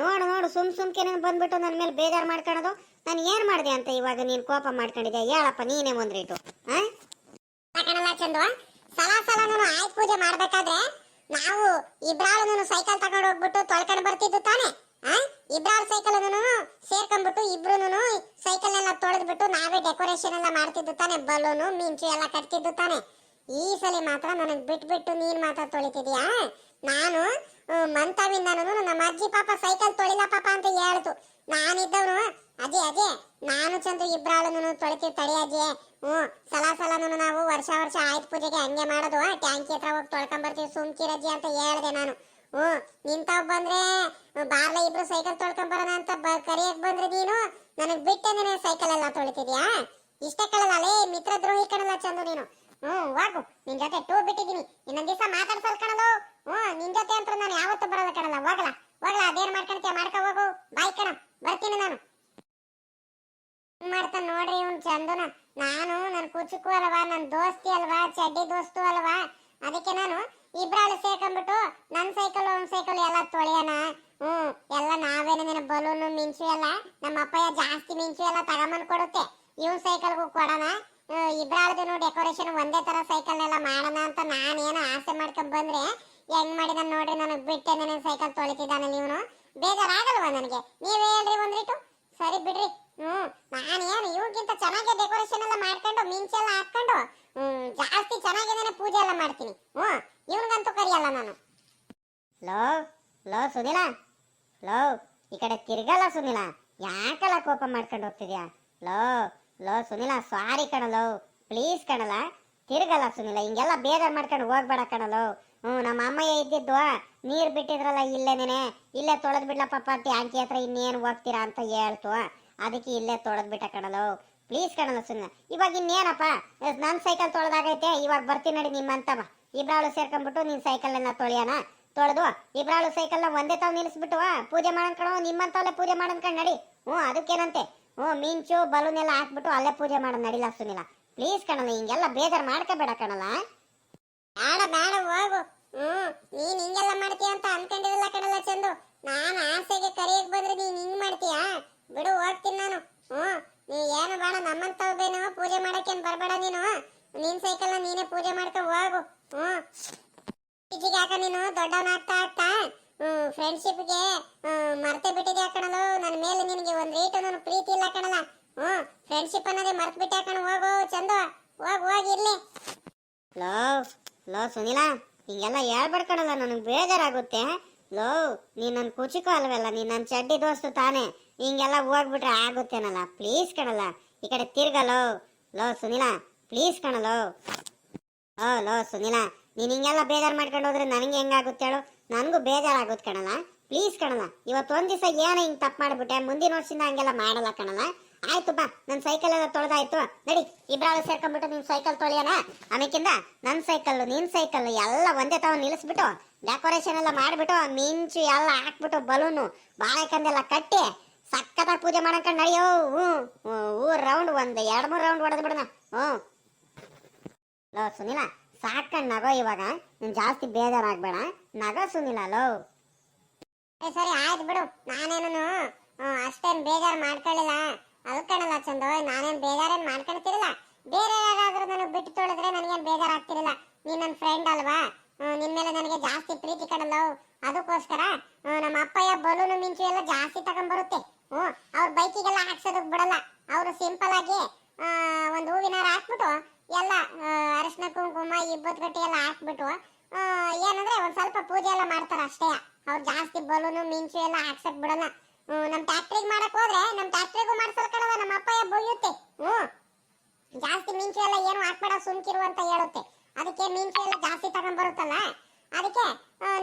ನೋಡು ನೋಡು, ಸುಮ್ ಸುಮ್ಕೆ ನೀನು ಬಂದ್ಬಿಟ್ಟು ನನ್ನ ಮೇಲೆ ಬೇಜಾರು ಮಾಡ್ಕೊಳೋದು. ನಾನು ಏನು ಮಾಡಿದೆ ಅಂತ ಇವಾಗ ನೀನು ಕೋಪ ಮಾಡ್ಕೊಂಡಿದ್ದೆ ಹೇಳಪ್ಪ, ನೀನೇ ಒಂದ್ರೇಟು ಹಾಂ ಚಂದು, ಸಲ ಸಲ ನಾನು ಆಯ್ತು ಪೂಜೆ ಮಾಡ್ಬೇಕಾದ್ರೆ ನಾವು ಇಬ್ರಾಳು ಸೈಕಲ್ ತಗೊಂಡು ಹೋಗ್ಬಿಟ್ಟು ತೊಳ್ಕೊಂಡು ಬರ್ತಿದ್ದು ತಾನೆ ಇಬ್ರಾಳು ಸೈಕಲ್ ಸೇರ್ಕೊಂಡ್ಬಿಟ್ಟು ಇಬ್ರು ಸೈಕಲ್ ಎಲ್ಲ ತೊಳೆದ್ಬಿಟ್ಟು ನಾವೇ ಡೆಕೋರೇಷನ್ ಎಲ್ಲ ಮಾಡ್ತಿದ್ದು ತಾನೆ, ಬಲೂನು, ಮಿಂಚು ಎಲ್ಲ ಕಟ್ತಿದ್ದು ತಾನೆ. ಈ ಸಲ ಮಾತ್ರ ನನಗೆ ಬಿಟ್ಬಿಟ್ಟು ನೀನ್ ಮಾತ್ರ ತೊಳಿತಿದ್ಯಾ? ನಾನು ಮಂತಾವಿಂದನು ನಮ್ಮ ಅಜ್ಜಿ ಪಾಪ ಸೈಕಲ್ ತೊಳಿಲ್ಲ ಪಾಪ ಅಂತ ಹೇಳ್ತು. ನಾನಿದ್ದವನು ಅದೇ ಅದೇ ನಾನು ಚಂದ್ರ ಇಬ್ರಾಳನು ತೊಳಿತೀವಿ ತಡಿ ಅಜ್ಜಿ. ಹ್ಞೂ, ಸಲ ಸಲನು ನಾವು ವರ್ಷ ವರ್ಷ ಆಯ್ತು ಪೂಜೆಗೆ ಹಂಗೆ ಮಾಡೋದು. ಟ್ಯಾಂಕಿ ಹತ್ರ ಹೋಗಿ ತೊಳ್ಕೊಂಬರ್ತೀವಿ ಸುಮ್ಕಿರಜ್ಜಿ ಅಂತ ಹೇಳ್ದೆ ನಾನು. ಹ್ಞೂ ನಿಂತಾವ್ ಬಂದ್ರೆ, ಬಾರ್ಲ ಇಬ್ರು ಸೈಕಲ್ ತೊಳ್ಕೊಂಬರೋಣ ಅಂತ ಬ- ಕರಿಯಕ್ ಬಂದ್ರೆ ನೀನು? ನನಗೆ ಬಿಟ್ಟೆ ಸೈಕಲ್ ಎಲ್ಲ ತೊಳಿತಿದ್ಯಾ? ಇಷ್ಟೇ ಕಳಲ್ಲ, ಲೇ ಮಿತ್ರ ದ್ರೋಹಿ ಕಣಲ್ಲ ಚಂದು ನೀನು. ಹ್ಮ್ ಹೋಗು ನಿನ್ ಜೊತೆ ಟೂ ಬಿಟ್ಟಿದೀನಿ ಇನ್ನೊಂದ್ ದಿವಸ ಮಾತಾಡ್ಸಲ್ ಕಣಲು ಹ್ಮ್ ನಿನ್ ಜೊತೆ ಅಂತ ನಾನು ಯಾವತ್ತೂ ಬರಲ್ಲ ಕಣಲ್ಲ. ಹೋಗಲ್ಲ ಅದೇನ್ ಮಾಡ್ಕೊಂತೀಯ? ಮಾಡ್ಕೊ ಹೋಗು. ಬಾಯ್ ಕಣ. ಬರ್ತೀನಿ ನಾನು. ಮಾಡ್ತಾನ ನೋಡ್ರಿ ಇವ್ನ್ ಚಂದನ. ನಾನು ನನ್ನ ಕುಚುಕು ಅಲ್ವಾ, ನನ್ ದೋಸ್ತಿ ಅಲ್ವಾ, ಚಡ್ಡಿ ದೋಸ್ತು ಅಲ್ವಾ? ಅದಕ್ಕೆ ನಾನು ಇಬ್ರಾಳು ಸೇರ್ಕೊಂಡ್ಬಿಟ್ಟು ನನ್ ಸೈಕಲ್, ಅವ್ನ ಸೈಕಲ್ ಎಲ್ಲ ತೊಳೆಯೋಣ ಹ್ಮ್ ಎಲ್ಲ ನಾವೇನ ನಿನ್ನ ಬಲೂನು, ಮಿಂಚು ಎಲ್ಲ ನಮ್ಮ ಅಪ್ಪಯ್ಯ ಜಾಸ್ತಿ ಮಿಂಚು ಎಲ್ಲ ತಗೊಂಬಂದ್ ಕೊಡುತ್ತೆ. ಇವ್ನ್ ಸೈಕಲ್ಗೂ ಕೊಡೋಣ. ಇಬ್ರಾಳ್ದು ಡೆಕೋರೇಷನ್ ಒಂದೇ ತರ ಸೈಕಲ್ ಎಲ್ಲ ಮಾಡೋಣ ಅಂತ ನಾನೇನೋ ಆಸೆ ಮಾಡ್ಕೊಂಡ್ ಬಂದ್ರೆ ಹೆಂಗ್ ಮಾಡಿದ ನೋಡ್ರಿ, ನನಗ್ ಬಿಟ್ಟೆ ನನ್ನ ಸೈಕಲ್ ತೊಳಿತಿದ್ದಾನೆ ಇವನು ಬೇಜಾರಾಗಲ್ವಾ ನನಗೆ? ನೀವೇ ಹೇಳ್ರಿ ಒಂದ್ರಿಟ್ಟು ಸರಿ ಬಿಡ್ರಿ. ಹ್ಮ್. ನಾನೇನು ಇವ್ಗಿಂತ ಚೆನ್ನಾಗಿ ಡೆಕೋರೇಷನ್ ಎಲ್ಲ ಮಾಡ್ಕೊಂಡು ಮಿಂಚೆಲ್ಲ ಹಾಕೊಂಡು ಹ್ಮ್, ಜಾಸ್ತಿ ಚೆನ್ನಾಗಿದ್ದಾನೆ ಪೂಜೆ ಎಲ್ಲ ಮಾಡ್ತೀನಿ. ಹ್ಮ್. ಇವ್ನಿಗಂತೂ ಕರಿಯಲ್ಲ ನಾನು. ಲೋ ಲೋ, ಸುನಿಲ. ಲೋ, ಈ ಕಡೆ ತಿರ್ಗಲ್ಲ ಸುನಿಲ. ಯಾಕಲ್ಲ ಕೋಪ ಮಾಡ್ಕೊಂಡು ಹೋಗ್ತಿದ್ಯಾ? ಲೋ ಲೋ ಸುನಿಲ ಸಾರಿ ಕಣಲೋ. ಪ್ಲೀಸ್ ಕಣಲ. ತಿರುಗಲ್ಲ ಸುನಿಲ, ಹಿಂಗೆಲ್ಲ ಬೇಜಾರ್ ಮಾಡ್ಕೊಂಡು ಹೋಗ್ಬೇಡ ಕಣಲೋ. ಹ್ಞೂ, ನಮ್ಮ ಅಮ್ಮಯ್ಯ ಇದ್ದಿದ್ದು ನೀರ್ ಬಿಟ್ಟಿದ್ರಲ್ಲ ಇಲ್ಲೇ ನೆನೆ ಇಲ್ಲೇ ತೊಳೆದು ಬಿಡ್ಲಪ್ಪ ಪಾರ್ಟಿ ಟ್ಯಾಂಕಿ ಹತ್ರ ಇನ್ನೇನು ಹೋಗ್ತೀರಾ ಅಂತ ಹೇಳ್ತು. ಅದಕ್ಕೆ ಇಲ್ಲೇ ತೊಳೆದು ಬಿಟ್ಟ ಕಣಲೋ. ಪ್ಲೀಸ್ ಕಣಲ್ಲ ಸುಮ್ಮನೆ ಇವಾಗ ಇನ್ನೇನಪ್ಪ? ನನ್ನ ಸೈಕಲ್ ತೊಳೆದಾಗೈತೆ, ಇವಾಗ ಬರ್ತೀನಿ ನಡಿ ನಿಮ್ಮಂತವ ಇಬ್ರಾಳು ಸೇರ್ಕೊಂಡ್ಬಿಟ್ಟು ನಿನ್ನ ಸೈಕಲ್ ಎಲ್ಲ ತೊಳೆಯೋಣ ತೊಳೆದು, ಇಬ್ರಾಳು ಸೈಕಲ್ನ ಒಂದೇ ತಾವು ನಿಲ್ಲಿಸ್ಬಿಟ್ಟು ಪೂಜೆ ಮಾಡನ್ಕಣೋ ನಿಮ್ಮಂತವಲ್ಲೇ ಪೂಜೆ ಮಾಡನ್ಕಂಡ್ ನಡಿ. ಹ್ಞೂ, ಅದಕ್ಕೇನಂತೆ? ಹ್ಞೂ ಮಿಂಚು ಬಲೂನ್ ಎಲ್ಲ ಹಾಕ್ಬಿಟ್ಟು ಅಲ್ಲೇ ಪೂಜೆ ಮಾಡೋದು ನಡಿಲ್ಲ ಸುನಿಲ್ಲ ಪ್ಲೀಸ್ ಕಣಲ್ಲ ಹಿಂಗೆಲ್ಲ ಬೇಜಾರು ಮಾಡ್ಕೋಬೇಡ ಕಣಲ್ಲ ಬೇಡ ಬೇಡ, ಹೋಗು. ಹ್ಞೂ ನೀನು ಹಿಂಗೆಲ್ಲ ಮಾಡ್ತೀಯ ಅಂತ ಅನ್ಕೊಂಡಿರಲ್ಲ ಕಣಲ್ಲ ಚಂದು. ನಾನು ಆಸೆಗೆ ಕರಿಯಕ್ ಬಂದ್ರೆ ನೀನು ಹಿಂಗ್ ಮಾಡ್ತೀಯಾ? ಬಿಡು, ಹೋಗ್ತೀನಿ ನಾನು. ಹ್ಞೂ ನೀ ಏನು ಬೇಡ ನಮ್ಮಂತವೇನು ಪೂಜೆ ಮಾಡಕ್ಕೆ ಬರಬೇಡ ನೀನು. ನೀನ್ ಸೈಕಲ್ನ ನೀನೇ ಪೂಜೆ ಮಾಡ್ಕೊ ಹೋಗು. ಹ್ಞೂ ಈಜಿಗೆ ಯಾಕ ನೀನು ದೊಡ್ಡವನಾಗ್ತಾ ಆಗ್ತಾ? ಫ್ರೆಂಡ್ಶಿಪ್ಗೆ ಮರ್ತೆ ಬಿಟ್ಟಿದ್ಯಾ ಕಣಲು ನನ್ನ ಮೇಲೆ ನಿನಗೆ ಒಂದು ರೇಟ್ ನನ್ನ ಪ್ರೀತಿ ಇಲ್ಲ ಕಣಲ್ಲ. ಹ್ಮ್ ಫ್ರೆಂಡ್ಶಿಪ್ ಅನ್ನೋದೇ ಮರ್ತ್ ಬಿಟ್ಟೆ ಕಣ, ಹೋಗು, ಚಂದ. ಹೋಗ್, ಹೋಗಿ ಇರ್ಲಿ. ಲೋ ಲೋ, ಸುನಿಲ, ಹಿಂಗೆಲ್ಲ ಹೇಳ್ಬೇಡ ಕಣಲ್ಲ, ನನಗೆ ಬೇಜಾರಾಗುತ್ತೆ. ಲೋ, ನೀನ್ ನನ್ನ ಕುಚಿಕೋ ಅಲ್ವಲ್ಲ, ನೀನ್ ನನ್ನ ಚಡ್ಡಿ ದೋಸ್ತು ತಾನೇ. ಹಿಂಗೆಲ್ಲ ಹೋಗ್ಬಿಟ್ರೆ ಆಗುತ್ತೇನಲ್ಲ? ಪ್ಲೀಸ್ ಕಣಲ್ಲ, ಈ ಕಡೆ ತಿರ್ಗಲೋ ಲೋ. ಸುನಿಲ ಪ್ಲೀಸ್ ಕಣಲೋ ಓ ಲೋ, ಸುನಿಲ, ನೀನು ಹಿಂಗೆಲ್ಲ ಬೇಜಾರ್ ಮಾಡ್ಕೊಂಡು ಹೋದ್ರೆ ನನಗೆ ಹೆಂಗಾಗುತ್ತೆ ಹೇಳು? ನನಗೂ ಬೇಜಾರಾಗುತ್ತೆ ಕಣಲ್ಲ. ಪ್ಲೀಸ್ ಕಣಲ್ಲ, ಇವತ್ತು ಒಂದು ದಿವಸ ಏನೋ ಹಿಂಗೆ ತಪ್ಪು ಮಾಡಿಬಿಟ್ಟೆ, ಮುಂದಿನ ವರ್ಷದಿಂದ ಹಂಗೆಲ್ಲ ಮಾಡಲ್ಲ ಕಣಲ್ಲ. ಆಯ್ತು ಬಾ ನನ್ನ ಸೈಕಲ್ ಎಲ್ಲ ತೊಳೆದಾಯ್ತು. ನಡಿ ಇಬ್ಬರಾಳು ಸೇರ್ಕೊಂಡ್ಬಿಟ್ಟು ನಿನ್ ಸೈಕಲ್ ತೊಳೆಯೋಣ ಆಮೇಕಿಂದ ನನ್ನ ಸೈಕಲ್ ನಿನ್ ಸೈಕಲ್ ಎಲ್ಲ ಒಂದೇ ತಾವ ನಿಲ್ಲಿಸ್ಬಿಟ್ಟು ಡೆಕೋರೇಷನ್ ಎಲ್ಲ ಮಾಡಿಬಿಟ್ಟು, ಮಿಂಚು ಎಲ್ಲ ಹಾಕ್ಬಿಟ್ಟು ಬಲೂನು ಬಾಳೆಕಂದೆಲ್ಲ ಕಟ್ಟಿ, ಸಕ್ಕತ್ತಾಗಿ ಪೂಜೆ ಮಾಡಕ ನಡಿಯೋ ಹ್ಞೂ ಊರ್ ರೌಂಡ್ ಒಂದು, ಎರಡು, ಮೂರು ರೌಂಡ್ ಹೊಡೆದ್ಬಿಡೋಣ. ಹ್ಞೂ ಲೋ, ಸುನಿಲ, ಸಾಕಣ್ ನಗೋ ಇವಾಗ. ನೀನು ಜಾಸ್ತಿ ಬೇಜಾರಾಗ್ಬೇಡ. ನಗೋ ಸುನಿಲ, ಲೋ. ಸರಿ, ಆಯ್ತು ಬಿಡು. ನಾನೇನು ಅಷ್ಟೇನ್ ಬೇಜಾರ್ ಮಾಡ್ಕೊಳ್ಳಿಲ್ಲ. ಅಲ್ಕಣಲ್ಲ ಚಂದ, ನಾನೇನ್ ಬೇಜಾರೇನ್ ಮಾಡ್ಕೊಳ್ತಿರಲ್ಲ. ಬೇರೆ ಯಾರಾದ್ರೂ ನನಗೆ ಬಿಟ್ಟು ತೊಳೆದ್ರೆ ನನಗೇನು ಬೇಜಾರಾಗ್ತಿರಲಿಲ್ಲ ನೀನ್ ನನ್ನ ಫ್ರೆಂಡ್ ಅಲ್ವಾ? ನಿನ್ ಮೇಲೆ ನನಗೆ ಜಾಸ್ತಿ ಪ್ರೀತಿ ಕಣಲ್ಲ ಅದಕ್ಕೋಸ್ಕರ ನಮ್ಮ ಅಪ್ಪಯ್ಯ ಬಲೂನು ಮಿಂಚು ಎಲ್ಲ ಜಾಸ್ತಿ ತಗೊಂಡ್ಬರುತ್ತೆ ಹ್ಮ್, ಅವ್ರ ಬೈಕಿಗೆಲ್ಲ ಹಾಕ್ಸೋದಕ್ಕೆ ಬಿಡಲ್ಲ. ಅವರು ಸಿಂಪಲ್ ಆಗಿ ಒಂದ್ ಹೂವಿನ ಹಾಕ್ಬಿಟ್ಟು ಎಲ್ಲ ಅರಶಿನ ಕುಂಕುಮ ಇಬ್ಬತ್ತು ಗಟ್ಟಿ ಎಲ್ಲ ಹಾಕ್ಬಿಟ್ಟು ಏನಂದ್ರೆ ಒಂದ್ ಸ್ವಲ್ಪ ಪೂಜೆ ಎಲ್ಲ ಮಾಡ್ತಾರ ಅಷ್ಟೇ. ಅವ್ರು ಜಾಸ್ತಿ ಬಲೂನು ಮಿಂಚು ಎಲ್ಲ ಹಾಕ್ಸಕ್ ಬಿಡಲ್ಲ. ಹ್ಮ್, ನಮ್ ಟ್ಯಾಕ್ಟ್ರಿಗ್ ಮಾಡಕ್ ಹೋದ್ರೆ ನಮ್ ಟ್ಯಾಕ್ಟ್ರಿಗೂ ಮಾಡ್ಸಲ್ ಕಣವ ನಮ್ಮ ಅಪ್ಪಯ್ಯ ಬೊಯ್ಯುತ್ತೆ. ಹ್ಮ್. ಜಾಸ್ತಿ ಮಿಂಚು ಎಲ್ಲ ಏನು ಹಾಕ್ಬೇಡ ಸುಮ್ಕಿರು ಅಂತ ಹೇಳುತ್ತೆ. ಅದಕ್ಕೆ ಮಿಂಚು ಎಲ್ಲ ಜಾಸ್ತಿ ತಗೊಂಡ್ ಬರುತ್ತಲ್ಲ ಅದಕ್ಕೆ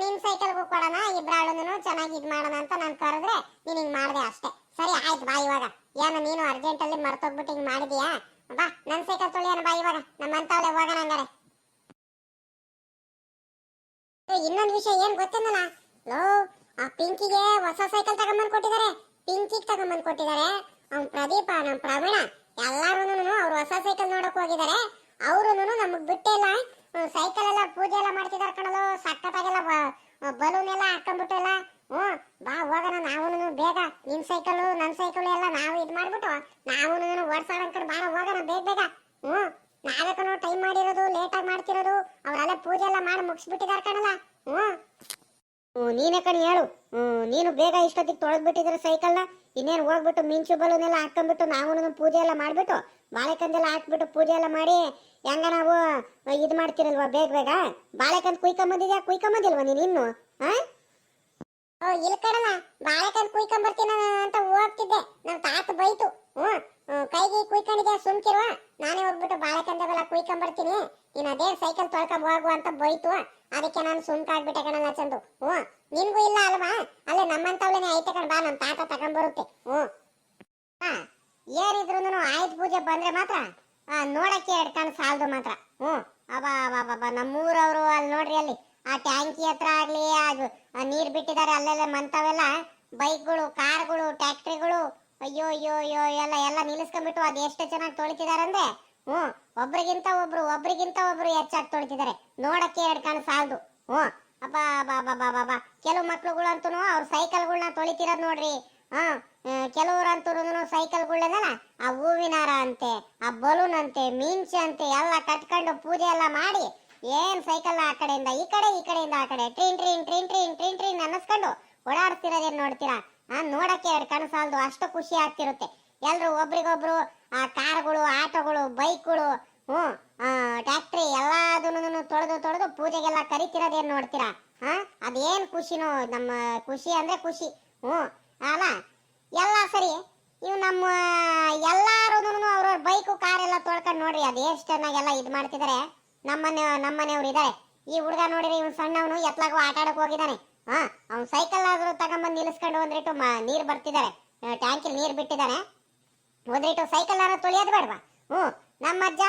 ನಿನ್ ಸೈಕಲ್ಗೂ ಕೊಡೋಣ ಇಬ್ರಾಳುನು ಚೆನ್ನಾಗಿ ಇದ್ ಮಾಡೋಣ ಅಂತ ನಾನು ಕರೆದ್ರೆ ನೀನ್ ಹಿಂಗ್ ಮಾಡಿದೆ ಅಷ್ಟೇ. ಸರಿ ಆಯ್ತು ಬಾ ಇವಾಗ. ಏನ ನೀನು ಅರ್ಜೆಂಟ್ ಅಲ್ಲಿ ಮರ್ತೋಗ್ಬಿಟ್ಟು ಹಿಂಗ್ ಮಾಡಿದೀಯಾ? ಬಾ, ನನ್ ಸೈಕಲ್ ತೊಳಿಯೋಣ ಬಾ ಇವಾಗ. ನಮ್ಮಂತವಳೆ ಹೋಗೋಣ ಹಂಗಾರೆ. ಇನ್ನೊಂದ್ ವಿಷಯ ಏನ್ ಗೊತ್ತೇನಲ್ಲ? ಲೋ, ಆ ಪಿಂಕಿಗೆ ಹೊಸ ಸೈಕಲ್ ತಗೊಂಬಂದ್ ಕೊಟ್ಟಿದ್ದಾರೆ. ಪಿಂಕಿಗ್ ತಗೊಂಬಂದ್ ಕೊಟ್ಟಿದ್ದಾರೆ. ಅವ್ನ್ ಪ್ರದೀಪ, ನಮ್ ಪ್ರವೀಣ ಎಲ್ಲಾರು ಅವ್ರು ಹೊಸ ಸೈಕಲ್ ನೋಡಕ್ ಹೋಗಿದ್ದಾರೆ. ಅವರು ನಮಗ್ ಬಿಟ್ಟೇ ಇಲ್ಲ. ಸೈಕಲ್ ಎಲ್ಲ ಪೂಜೆ ಎಲ್ಲ ಮಾಡ್ತಿದಾರ ಕಣಲು. ಸಕ್ಕತ್ತಾಗೆಲ್ಲ ಬಲೂನ್ ಎಲ್ಲ ಹಾಕೊಂಡ್ಬಿಟ್ಟೆಲ್ಲ ಹ್ಮ್ ಬಾ ಹೋಗೋಣ ನಾವು ಬೇಗ ನಿನ್ ಸೈಕಲ್ ನನ್ನ ಸೈಕಲ್ ಎಲ್ಲ ನಾವು ಇದು ಮಾಡ್ಬಿಟ್ಟು ನಾವು ನಾನು ಕಡೆ ಬಾರ ಹೋಗೋಣ, ಬೇಗ ಬೇಗ. ಹ್ಮ್ ನಾವೇ ಟೈಮ್ ಮಾಡಿರೋದು ಲೇಟಾಗಿ ಮಾಡ್ತಿರೋದು, ಅವರೆಲ್ಲ ಪೂಜೆ ಎಲ್ಲ ಮಾಡಿ ಮುಗಿಸ್ಬಿಟ್ಟಿದಾರ ಕಣಲ್ಲ. ಹ್ಞೂ. ನೀನೇ ಕಣಿ ಹೇಳು. ನೀನು ಬೇಗ ಇಷ್ಟೊತ್ತಿಗೆ ತೊಳೆದ್ಬಿಟ್ಟಿದ್ರೆ ಸೈಕಲ್ನ ಇನ್ನೇನು ಹೋಗ್ಬಿಟ್ಟು ಮಿಂಚು ಬಲೂನೆಲ್ಲ ಹಾಕೊಂಡ್ಬಿಟ್ಟು ನಾವು ಪೂಜೆ ಎಲ್ಲ ಮಾಡಿಬಿಟ್ಟು ಬಾಳೆಕಂದೆಲ್ಲ ಹಾಕ್ಬಿಟ್ಟು ಪೂಜೆ ಎಲ್ಲ ಮಾಡಿ ಹೆಂಗ ನಾವು ಇದು ಮಾಡ್ತಿರಲ್ವಾ ಬೇಗ ಬೇಗ? ಬಾಳೆಕಂದ್ ಕುಯ್ಕೊಂಬಂದಿದ್ಯಾ? ಕುಯ್ಕೊಂಬಂದಿಲ್ವಾ ನೀನು ಇನ್ನು? ಹಾ ಓ, ಇಲ್ಲ ಕಣಲ್ಲ ಬಾಳೆಕಂದ್ ಕುಯ್ಕೊಂಬರ್ತೀನ ಅಂತ ಹೋಗ್ತಿದ್ದೆ ನಮ್ ತಾತ ಬೈತು. ಹ್ಮ್ ಕೈಗೆ ಕುಯ್ಕೊಂಡಿದ್ದೆ ಸುಮ್ಕಿರುವ? ನಾನೇ ಹೋಗ್ಬಿಟ್ಟು ಬಾಳೆಕಂಡೆಲ್ಲ ಕುಯ್ಕೊಂಡ್ ಬರ್ತೀನಿ. ನೀನ್ ಅದೇ ಸೈಕಲ್ ತೊಳ್ಕೊಂಡ್ ಹೋಗು ಅಂತ ಬೈತು. ಅದಕ್ಕೆ ನಾನು ಸುಮ್ಕಾಗ್ಬಿಟ್ಟೆ ಕಣಲ್ಲ ಚಂದು. ಹ್ಮ್ ನಿನ್ಗೂ ಇಲ್ಲ ಅಲ್ವಾ? ಅಲ್ಲೇ ನಮ್ಮಂತವ್ಲೇನೆ ಐತೆ ಕಣ ಬಾ ನಮ್ ತಾತ ತಗೊಂಡ್ಬರುತ್ತೆ. ಹ್ಮ್ ಏನಿದ್ರು ಆಯುಧ ಪೂಜೆ ಬಂದ್ರೆ ಮಾತ್ರ ನೋಡಕ್ಕೆ ಎರಡು ಕಣ್ ಸಾಲದು ಮಾತ್ರ. ಹ್ಮ್ ಅಬ್ಬಾ ಅಬ್ಬಾ ನಮ್ಮೂರವರು ಅಲ್ಲಿ ನೋಡ್ರಿ ಅಲ್ಲಿ. ಆ ಟ್ಯಾಂಕಿ ಹತ್ರ ಆಗ್ಲಿ ಅದು ನೀರ್ ಬಿಟ್ಟಿದ್ದಾರೆ ಅಲ್ಲೆಲ್ಲ ಮಂತವೆಲ್ಲ, ಬೈಕ್ಗಳು, ಕಾರ್ಗಳು, ಟ್ಯಾಕ್ಟ್ರಿಗಳು, ಅಯ್ಯೋ ಅಯ್ಯೋ ಅಯ್ಯೋ, ಎಲ್ಲ ಎಲ್ಲ ನಿಲ್ಲಿಸ್ಕೊಂಡ್ಬಿಟ್ಟು ಅದು ಎಷ್ಟು ಚೆನ್ನಾಗಿ ತೊಳಿತಿದ್ದಾರೆ ಅಂದ್ರೆ ಹ್ಮ್ ಒಬ್ರಿಗಿಂತ ಒಬ್ರು ಒಬ್ರಿಗಿಂತ ಒಬ್ರು ಹೆಚ್ಚಾಗಿ ತೊಳಿತಿದ್ದಾರೆ ನೋಡಕ್ಕೆ ಎರಡು ಕಣ್ ಸಾಲದು, ಹ್ಞೂ. ಅಬ್ಬಾ ಬಾ ಬಾ ಬಾ ಬಾ ಬಾ ಕೆಲವು ಮಕ್ಳುಗಳಂತೂ ಅವ್ರ ಸೈಕಲ್ಗಳನ್ನ ತೊಳಿತಿರೋದು ನೋಡ್ರಿ ಹಾ ಕೆಲವ್ರಂತೂ ಸೈಕಲ್ಗಳನ್ನೆಲ್ಲ ಆ ಹೂವಿನಾರ ಅಂತೆ, ಆ ಬಲೂನ್ ಅಂತೆ ಮೀನ್ಸ್ ಅಂತೆ, ಎಲ್ಲ ಕಟ್ಕೊಂಡು ಪೂಜೆ ಎಲ್ಲ ಮಾಡಿ ಏನ್ ಸೈಕಲ್ ಆ ಕಡೆಯಿಂದ, ಈ ಕಡೆ, ಈ ಕಡೆಯಿಂದ, ಆ ಕಡೆ. ಟ್ರೀನ್ ಟ್ರೀನ್ ಟ್ರೀನ್ ಟ್ರೀನ್ ಟ್ರೀನ್ ಟ್ರೀನ್ ಅನ್ನಿಸ್ಕೊಂಡು ಓಡಾಡ್ತಿರೋದೇನ್ ನೋಡ್ತೀರಾ? ಆ, ನೋಡಕ್ಕೆ ಎರಡು ಕನಸಾಲ್ದು ಅಷ್ಟು ಖುಷಿ ಆಗ್ತಿರುತ್ತೆ. ಎಲ್ರು ಒಬ್ರಿಗೊಬ್ರು, ಆ, ಕಾರ್ಗಳು, ಆಟೋಗಳು, ಬೈಕ್ಗಳು ಹ್ಮ್ ಟ್ಯಾಕ್ಟ್ರಿ ಎಲ್ಲದನ್ನು ತೊಳೆದು ತೊಳೆದು ಪೂಜೆಗೆಲ್ಲ ಕರಿತಿರೋದೇನ್ ನೋಡ್ತೀರಾ? ಹಾ, ಅದೇನ್ ಖುಷಿನೋ, ನಮ್ಮ ಖುಷಿ ಅಂದ್ರೆ ಖುಷಿ ಹ್ಮ್ ಅಲ್ಲ? ಎಲ್ಲ ಸರಿ, ಇವ್ ನಮ್ಮ ಎಲ್ಲಾರು ಅವ್ರವ್ರ ಬೈಕು ಕಾರ್ ಎಲ್ಲ ತೊಳ್ಕೊಂಡ್ ನೋಡ್ರಿ ಅದ್ ಎಷ್ಟು ಚೆನ್ನಾಗೆಲ್ಲ ಇದ್ ಮಾಡ್ತಿದಾರೆ. ನಮ್ಮನೆ, ನಮ್ಮನೆಯವ್ರು ಇದ್ದಾರೆ ಈ ಹುಡುಗ ನೋಡಿದ್ರೆ ಇವ್ನು ಸಣ್ಣವನು ಎತ್ಲಾಗು ಆಟ ಆಡಕ್ ಹೋಗಿದ್ದಾನೆ ಹಾ, ಅವ್ನ್ ಸೈಕಲ್ ಆದ್ರೂ ತಗೊಂಬಂದ್ ನಿಲ್ಲಿಸ್ಕೊಂಡು ಒಂದ್ರಿಟ್ಟು ನೀರು ಬರ್ತಿದ್ದಾರೆ ಟ್ಯಾಂಕಿಲ್ ನೀರು ಬಿಟ್ಟಿದ್ದಾನೆ ಒಂದ್ರಿಟ್ಟು ಸೈಕಲ್ ಅನ್ನ ತೊಳಿಯೋದು ಬೇಡವಾ? ಹ್ಞೂ, ನಮ್ಮ ಅಜ್ಜ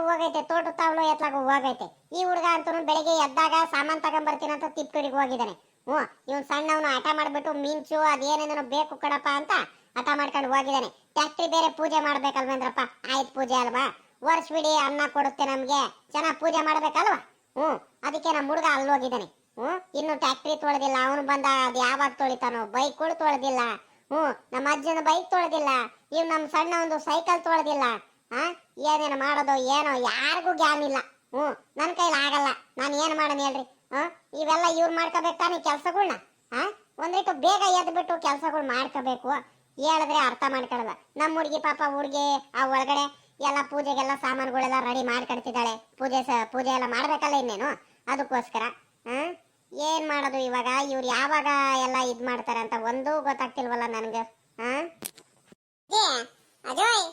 ಹೋಗೈತೆ ತೋಟ ತಾವಲು ಎತ್ಲಾಗ ಹೋಗೈತೆ ಈ ಹುಡುಗ ಅಂತೂ ಬೆಳಿಗ್ಗೆ ಎದ್ದಾಗ ಸಾಮಾನು ತಗೊಂಬರ್ತೀನಿ ಅಂತ ತಿಪ್ಟೂರಿಗೆ ಹೋಗಿದ್ದಾನೆ ಹ್ಞೂ, ಇವನು ಸಣ್ಣವನು ಹಠ ಮಾಡಿಬಿಟ್ಟು ಮಿಂಚು ಅದೇನೇನೋ ಬೇಕು ಕಣಪ್ಪ ಅಂತ ಹಠ ಮಾಡ್ಕೊಂಡು ಹೋಗಿದ್ದಾನೆ ಟ್ಯಾಕ್ಟ್ರಿ ಬೇರೆ ಪೂಜೆ ಮಾಡ್ಬೇಕಲ್ವೇಂದ್ರಪ್ಪ? ಆಯ್ತು ಪೂಜೆ ಅಲ್ವಾ? ವರ್ಷವಿಡೀ ಅನ್ನ ಕೊಡುತ್ತೆ ನಮ್ಗೆ. ಚೆನ್ನಾಗ್ ಪೂಜೆ ಮಾಡ್ಬೇಕಲ್ವಾ? ಹ್ಞೂ ಅದಕ್ಕೆ ನಮ್ಮ ಹುಡುಗ ಅಲ್ಲಿ ಹೋಗಿದ್ದಾನೆ ಹ್ಮ್, ಇನ್ನು ಟ್ಯಾಕ್ಟ್ರಿ ತೊಳೆದಿಲ್ಲ, ಅವನು ಬಂದ ಅದು ಯಾವಾಗ ತೊಳಿತಾನೋ? ಬೈಕ್ಗಳು ತೊಳೆದಿಲ್ಲ. ಹ್ಞೂ ನಮ್ಮ ಅಜ್ಜನ ಬೈಕ್ ತೊಳೆದಿಲ್ಲ. ಇವ್ ನಮ್ಮ ಸಣ್ಣ ಒಂದು ಸೈಕಲ್ ತೊಳೆದಿಲ್ಲ. ಆ ಏನೇನು ಮಾಡೋದು ಏನೋ, ಯಾರಿಗೂ ಗ್ಯಾನ್ ಇಲ್ಲ. ಹ್ಮ್ ನನ್ನ ಕೈಲಿ ಆಗಲ್ಲ. ನಾನು ಏನ್ ಮಾಡೋಣ ಹೇಳ್ರಿ? ಆ ಇವೆಲ್ಲ ಇವ್ರು ಮಾಡ್ಕೋಬೇಕು ತಾನೇ ಕೆಲ್ಸಗಳ್ನ? ಆ ಒಂದಿಟ್ಟು ಬೇಗ ಎದ್ಬಿಟ್ಟು ಬಿಟ್ಟು ಕೆಲ್ಸಗಳು ಮಾಡ್ಕೋಬೇಕು. ಹೇಳಿದ್ರೆ ಅರ್ಥ ಮಾಡ್ಕೊಳ್ಳಲ್ಲ ನಮ್ಮ ಹುಡುಗಿ ಪಾಪ ಹುಡುಗಿ ಆ ಒಳಗಡೆ ಎಲ್ಲ ಪೂಜೆಗೆಲ್ಲ ಸಾಮಾನುಗಳೆಲ್ಲ ರೆಡಿ ಮಾಡ್ಕೊಡ್ತಿದ್ದಾಳೆ ಪೂಜೆ ಸ ಪೂಜೆ ಎಲ್ಲ ಮಾಡಬೇಕಲ್ಲ ಇನ್ನೇನು? ಅದಕ್ಕೋಸ್ಕರ ಏನ್ ಮಾಡೋದು ಇವಾಗ? ಇವ್ರು ಯಾವಾಗ ಎಲ್ಲ ಇದು ಮಾಡ್ತಾರೆ ಅಂತ ಒಂದೂ ಗೊತ್ತಾಗ್ತಿಲ್ವಲ್ಲ ನನಗೆ ಆ? ಅಜಯ್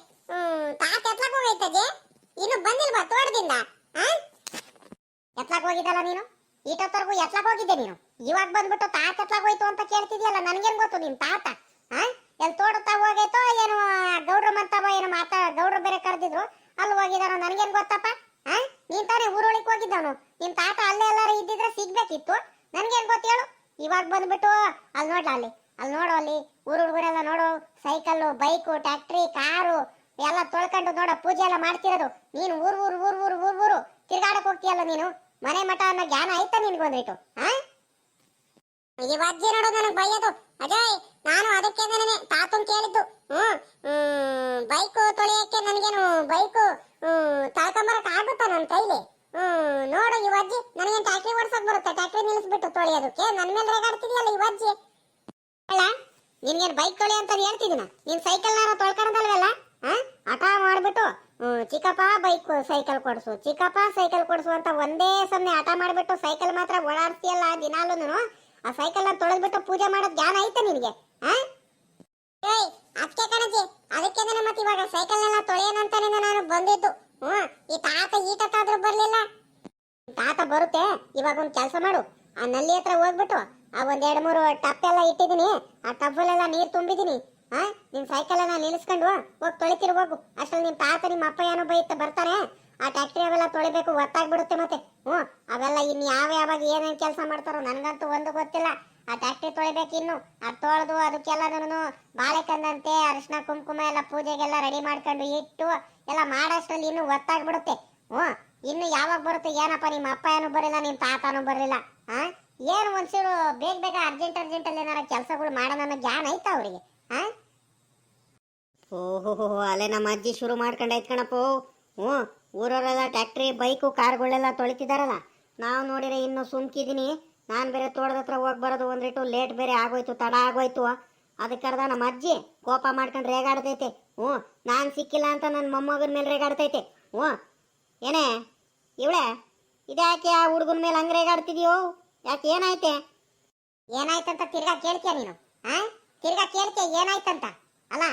ತಾತ ಎತ್ಲಕ್ ಹೋಗೈತಜೆ ಇನ್ನು ಬಂದಿಲ್ವಾ ತೋಟದಿಂದ ಎತ್ಲಕ್ ಹೋಗಿದ್ದಲ್ಲ ನೀನು? ಈಟೊತ್ತರ್ಗು ಎತ್ಲಕ್ ಹೋಗಿದ್ದೆ ನೀನು? ಇವಾಗ ಬಂದ್ಬಿಟ್ಟು ತಾತ ಎತ್ಲಕ್ ಹೋಯ್ತು ಅಂತ ಕೇಳ್ತಿದ್ಯಲ್ಲ ನನ್ಗೇನ್ ಗೊತ್ತು ನಿನ್ ತಾತ ಆ? ಎಲ್ ತೋಟತ್ತ ಹೋಗೈತೋ, ಏನು, ಗೌಡ್ರ ಮಂತವ ಏನು ಮಾತಾ, ಗೌಡ್ರ ಬೇರೆ ಕರೆದಿದ್ರು, ಅಲ್ಲಿ ಹೋಗಿದಾನೋ, ನನ್ಗೇನ್ ಗೊತ್ತಪ್ಪ? ಆ? ನೀನ್ ತಾನೇ ಊರೊಳಗೆ ಹೋಗಿದ್ದವನು. ನಿನ್ ತಾತ ಅಲ್ಲೇ ಎಲ್ಲಾರು ಇದ್ದಿದ್ರೆ ಸಿಗ್ಬೇಕಿತ್ತು. ನನಗೇನು ಗೊತ್ತು ಹೇಳು? ಇವಾಗ ಬಂದ್ಬಿಟ್ಟು, ಅಲ್ಲಿ ನೋಡ್ಲ ಅಲ್ಲಿ? ಅಲ್ಲಿ ನೋಡು ಅಲ್ಲಿ, ಊರು ಹುಡುಗರೆಲ್ಲ ನೋಡು, ಸೈಕಲ್ಲು, ಬೈಕು, ಟ್ಯಾಕ್ಟ್ರಿ, ಕಾರು, ಎಲ್ಲ ತೊಳ್ಕೊಂಡು ನೋಡ, ಪೂಜೆ ಎಲ್ಲ ಮಾಡ್ತಿರೋದು. ನೀನು ಊರು ಊರು ಊರು ಊರು ಊರು ಊರು, ತಿರ್ಗಾಡಕ್ ಹೋಗ್ತೀಯಲ್ಲ ನೀನು? ಮನೆ ಮಠ ಅನ್ನೋ ಜ್ಞಾನ ಆಯ್ತಾ ನಿನ್ಗೊಂದಿಟ್ಟು ಹಾ ಈ ಅಜ್ಜಿ ನೋಡು ನನಗೆ ಬೈಯೋದು. ಅಜಯ್, ನಾನು ಅದಕ್ಕೆ ತಾತನ್ ಕೇಳಿದ್ದು. ಹ್ಮ್ ಬೈಕು ತೊಳೆಯಕ್ಕೆ ನನಗೇನು ಬೈಕು ತಳ್ಕೊಂಬರಕ್ ಆಗುತ್ತಾ ನನ್ನ ಕೈಲಿ? ಹ್ಮ್, ನೋಡು ನನಗೆ ನನಗೇನು ಟ್ಯಾಕ್ಟ್ರಿ ಓಡಿಸಕ್ ಬರುತ್ತೆ? ಟ್ಯಾಕ್ಟ್ರಿ ನಿಲ್ಲಿಸ್ಬಿಟ್ಟು ತೊಳೆಯೋದಕ್ಕೆ? ನನ್ನ ಮೇಲೆ ರೇಗಾಡ್ತಿದ್ಯಲ್ಲ ಈ ಅಜ್ಜಿ ಅಲ್ಲ, ನಿನ್ಗೇನು ಬೈಕ್ ತೊಳಿ ಅಂತ ಹೇಳ್ತಿದ್ದೀನ? ನೀನ್ ಸೈಕಲ್ ತೊಳ್ಕೊಂಡಲ್ವಲ್ಲ ಹಠ ಮಾಡ್ಬಿಟ್ಟು ಚಿಕ್ಕಪ್ಪ ಬೈಕ್ ಸೈಕಲ್ ಕೊಡ್ಸು, ಚಿಕ್ಕಪ್ಪ ಸೈಕಲ್ ಕೊಡ್ಸು ಅಂತ ಒಂದೇ ಸಮನೆ ಹಠ ಮಾಡ್ಬಿಟ್ಟು ಸೈಕಲ್ ಮಾತ್ರ ಓಡಾಡ್ತೀಯಲ್ಲ ದಿನಾಲೂನು ಆ ಸೈಕಲ್ನ ತೊಳೆದ್ಬಿಟ್ಟು ಪೂಜೆ ಮಾಡೋದ್ ಜ್ಞಾನ ಐತೆ ನಿನಗೆ? ಏಯ್ ಅದಕ್ಕೆ ಕಣಜಿ, ಅದಕ್ಕೆ ಮತ್ತೆ ಇವಾಗ ಸೈಕಲ್ ಎಲ್ಲ ತೊಳೆಯೋಣ ಅಂತಾನೆ ನಾನು ಬಂದಿದ್ದು. ಹ್ಮ್ ಈ ತಾತ ಈಟತ್ತಾದ್ರೂ ಬರ್ಲಿಲ್ಲ? ತಾತ ಬರುತ್ತೆ, ಇವಾಗ ಒಂದ್ ಕೆಲಸ ಮಾಡು. ಆ ನಲ್ಲಿ ಹತ್ರ ಹೋಗ್ಬಿಟ್ಟು ಆ ಒಂದ್ ಎರಡ್ ಮೂರು ಟಪ್ ಎಲ್ಲ ಇಟ್ಟಿದೀನಿ ಆ ಟಬ್ಬಲ್ಲೆಲ್ಲ ನೀರ್ ತುಂಬಿದೀನಿ ಹಾ ನಿನ್ ಸೈಕಲ್ ಎಲ್ಲ ನಿಲ್ಸ್ಕೊಂಡು ಹೋಗ್ ತೊಳಿತಿರ್ ಹೋಗು. ಅಷ್ಟ್ರಲ್ಲಿ ನಿಮ್ ತಾತ ನಿಮ್ಮ ಅಪ್ಪ ಏನೋ ಬೈತ ಬರ್ತಾರೆ. ಆ ಟ್ಯಾಕ್ಟ್ರಿ ಅವೆಲ್ಲ ತೊಳಿಬೇಕು ಒತ್ತಾಗ್ಬಿಡುತ್ತೆ ಮತ್ತೆ. ಹ್ಞೂ, ಅವೆಲ್ಲ ಇನ್ನು ಯಾವ ಯಾವಾಗ ಏನೇನು ಕೆಲಸ ಮಾಡ್ತಾರೋ ನನಗಂತೂ ಒಂದು ಗೊತ್ತಿಲ್ಲ. ಆ ಟ್ಯಾಕ್ಟ್ರಿ ತೊಳಿಬೇಕು ಇನ್ನು. ಅದು ತೊಳೆದು ಅದಕ್ಕೆಲ್ಲದನ್ನು ಬಾಳೆಕಂದಂತೆ ಅರಿಶಿನ, ಕುಂಕುಮ ಎಲ್ಲ ಪೂಜೆಗೆಲ್ಲ ರೆಡಿ ಮಾಡ್ಕೊಂಡು ಇಟ್ಟು ಎಲ್ಲ ಮಾಡೋಷ್ಟ್ರಲ್ಲಿ ಇನ್ನು ಒತ್ತಾಗ್ಬಿಡುತ್ತೆ ಹ್ಞೂ, ಇನ್ನು ಯಾವಾಗ ಬರುತ್ತೆ ಏನಪ್ಪ ನಿಮ್ಮ ಅಪ್ಪ ಏನು ಬರಲಿಲ್ಲ, ನಿಮ್ಮ ತಾತನೂ ಬರಲಿಲ್ಲ? ಹಾ ಏನು ಮನುಷ್ಯರು ಬೇಗ ಬೇಗ ಅರ್ಜೆಂಟ್ ಅರ್ಜೆಂಟಲ್ಲಿ ಏನಾರ ಕೆಲಸಗಳು ಮಾಡೋಣ ಅನ್ನೋ ಜ್ಞಾನ ಐತಾ ಅವರಿಗೆ? ಹಾ ಓಹೋ, ಅಲ್ಲೇ ನಮ್ಮ ಅಜ್ಜಿ ಶುರು ಮಾಡ್ಕೊಂಡೈತ್ ಕಣಪ್ಪ. ಹ್ಞೂ ಊರವರೆಲ್ಲ ಟ್ಯಾಕ್ಟ್ರಿ, ಬೈಕು, ಕಾರ್ಗಳೆಲ್ಲ ತೊಳಿತಿದಾರಲ್ಲ ನಾವು ನೋಡಿದ್ರೆ ಇನ್ನು ಸುಮ್ಕಿದ್ದೀನಿ ನಾನು ಬೇರೆ ತೋಟದ ಹತ್ರ ಹೋಗಿ ಬರೋದು ಒಂದಿಟ್ಟು ಲೇಟ್ ಬೇರೆ ಆಗೋಯ್ತು, ತಡ ಆಗೋಯ್ತು. ಅದಕ್ಕರ್ದ ನಮ್ಮ ಅಜ್ಜಿ, ಕೋಪ ಮಾಡ್ಕೊಂಡು ರೇಗಾಡ್ತೈತೆ. ಹ್ಞೂ, ನಾನು ಸಿಕ್ಕಿಲ್ಲ ಅಂತ ನನ್ನ ಮೊಮ್ಮಗನ ಮೇಲೆ ರೇಗಾಡ್ತೈತೆ. ಹ್ಞೂ. ಏನೇ, ಇವಳೆ? ಇದ್ಯಾಕೆ ಆ ಹುಡುಗನ ಮೇಲೆ ಹಂಗೆ ರೇಗಾಡ್ತಿದ್ಯೋ? ಯಾಕೆ ಏನಾಯ್ತೆ? ಏನಾಯ್ತಂತ ತಿರ್ಗಾ ಕೇಳ್ತೀಯ ನೀನು? ಆ? ತಿರ್ಗಾ ಕೇಳ್ತೀಯ ಏನಾಯ್ತಂತ? ಅಲ್ಲ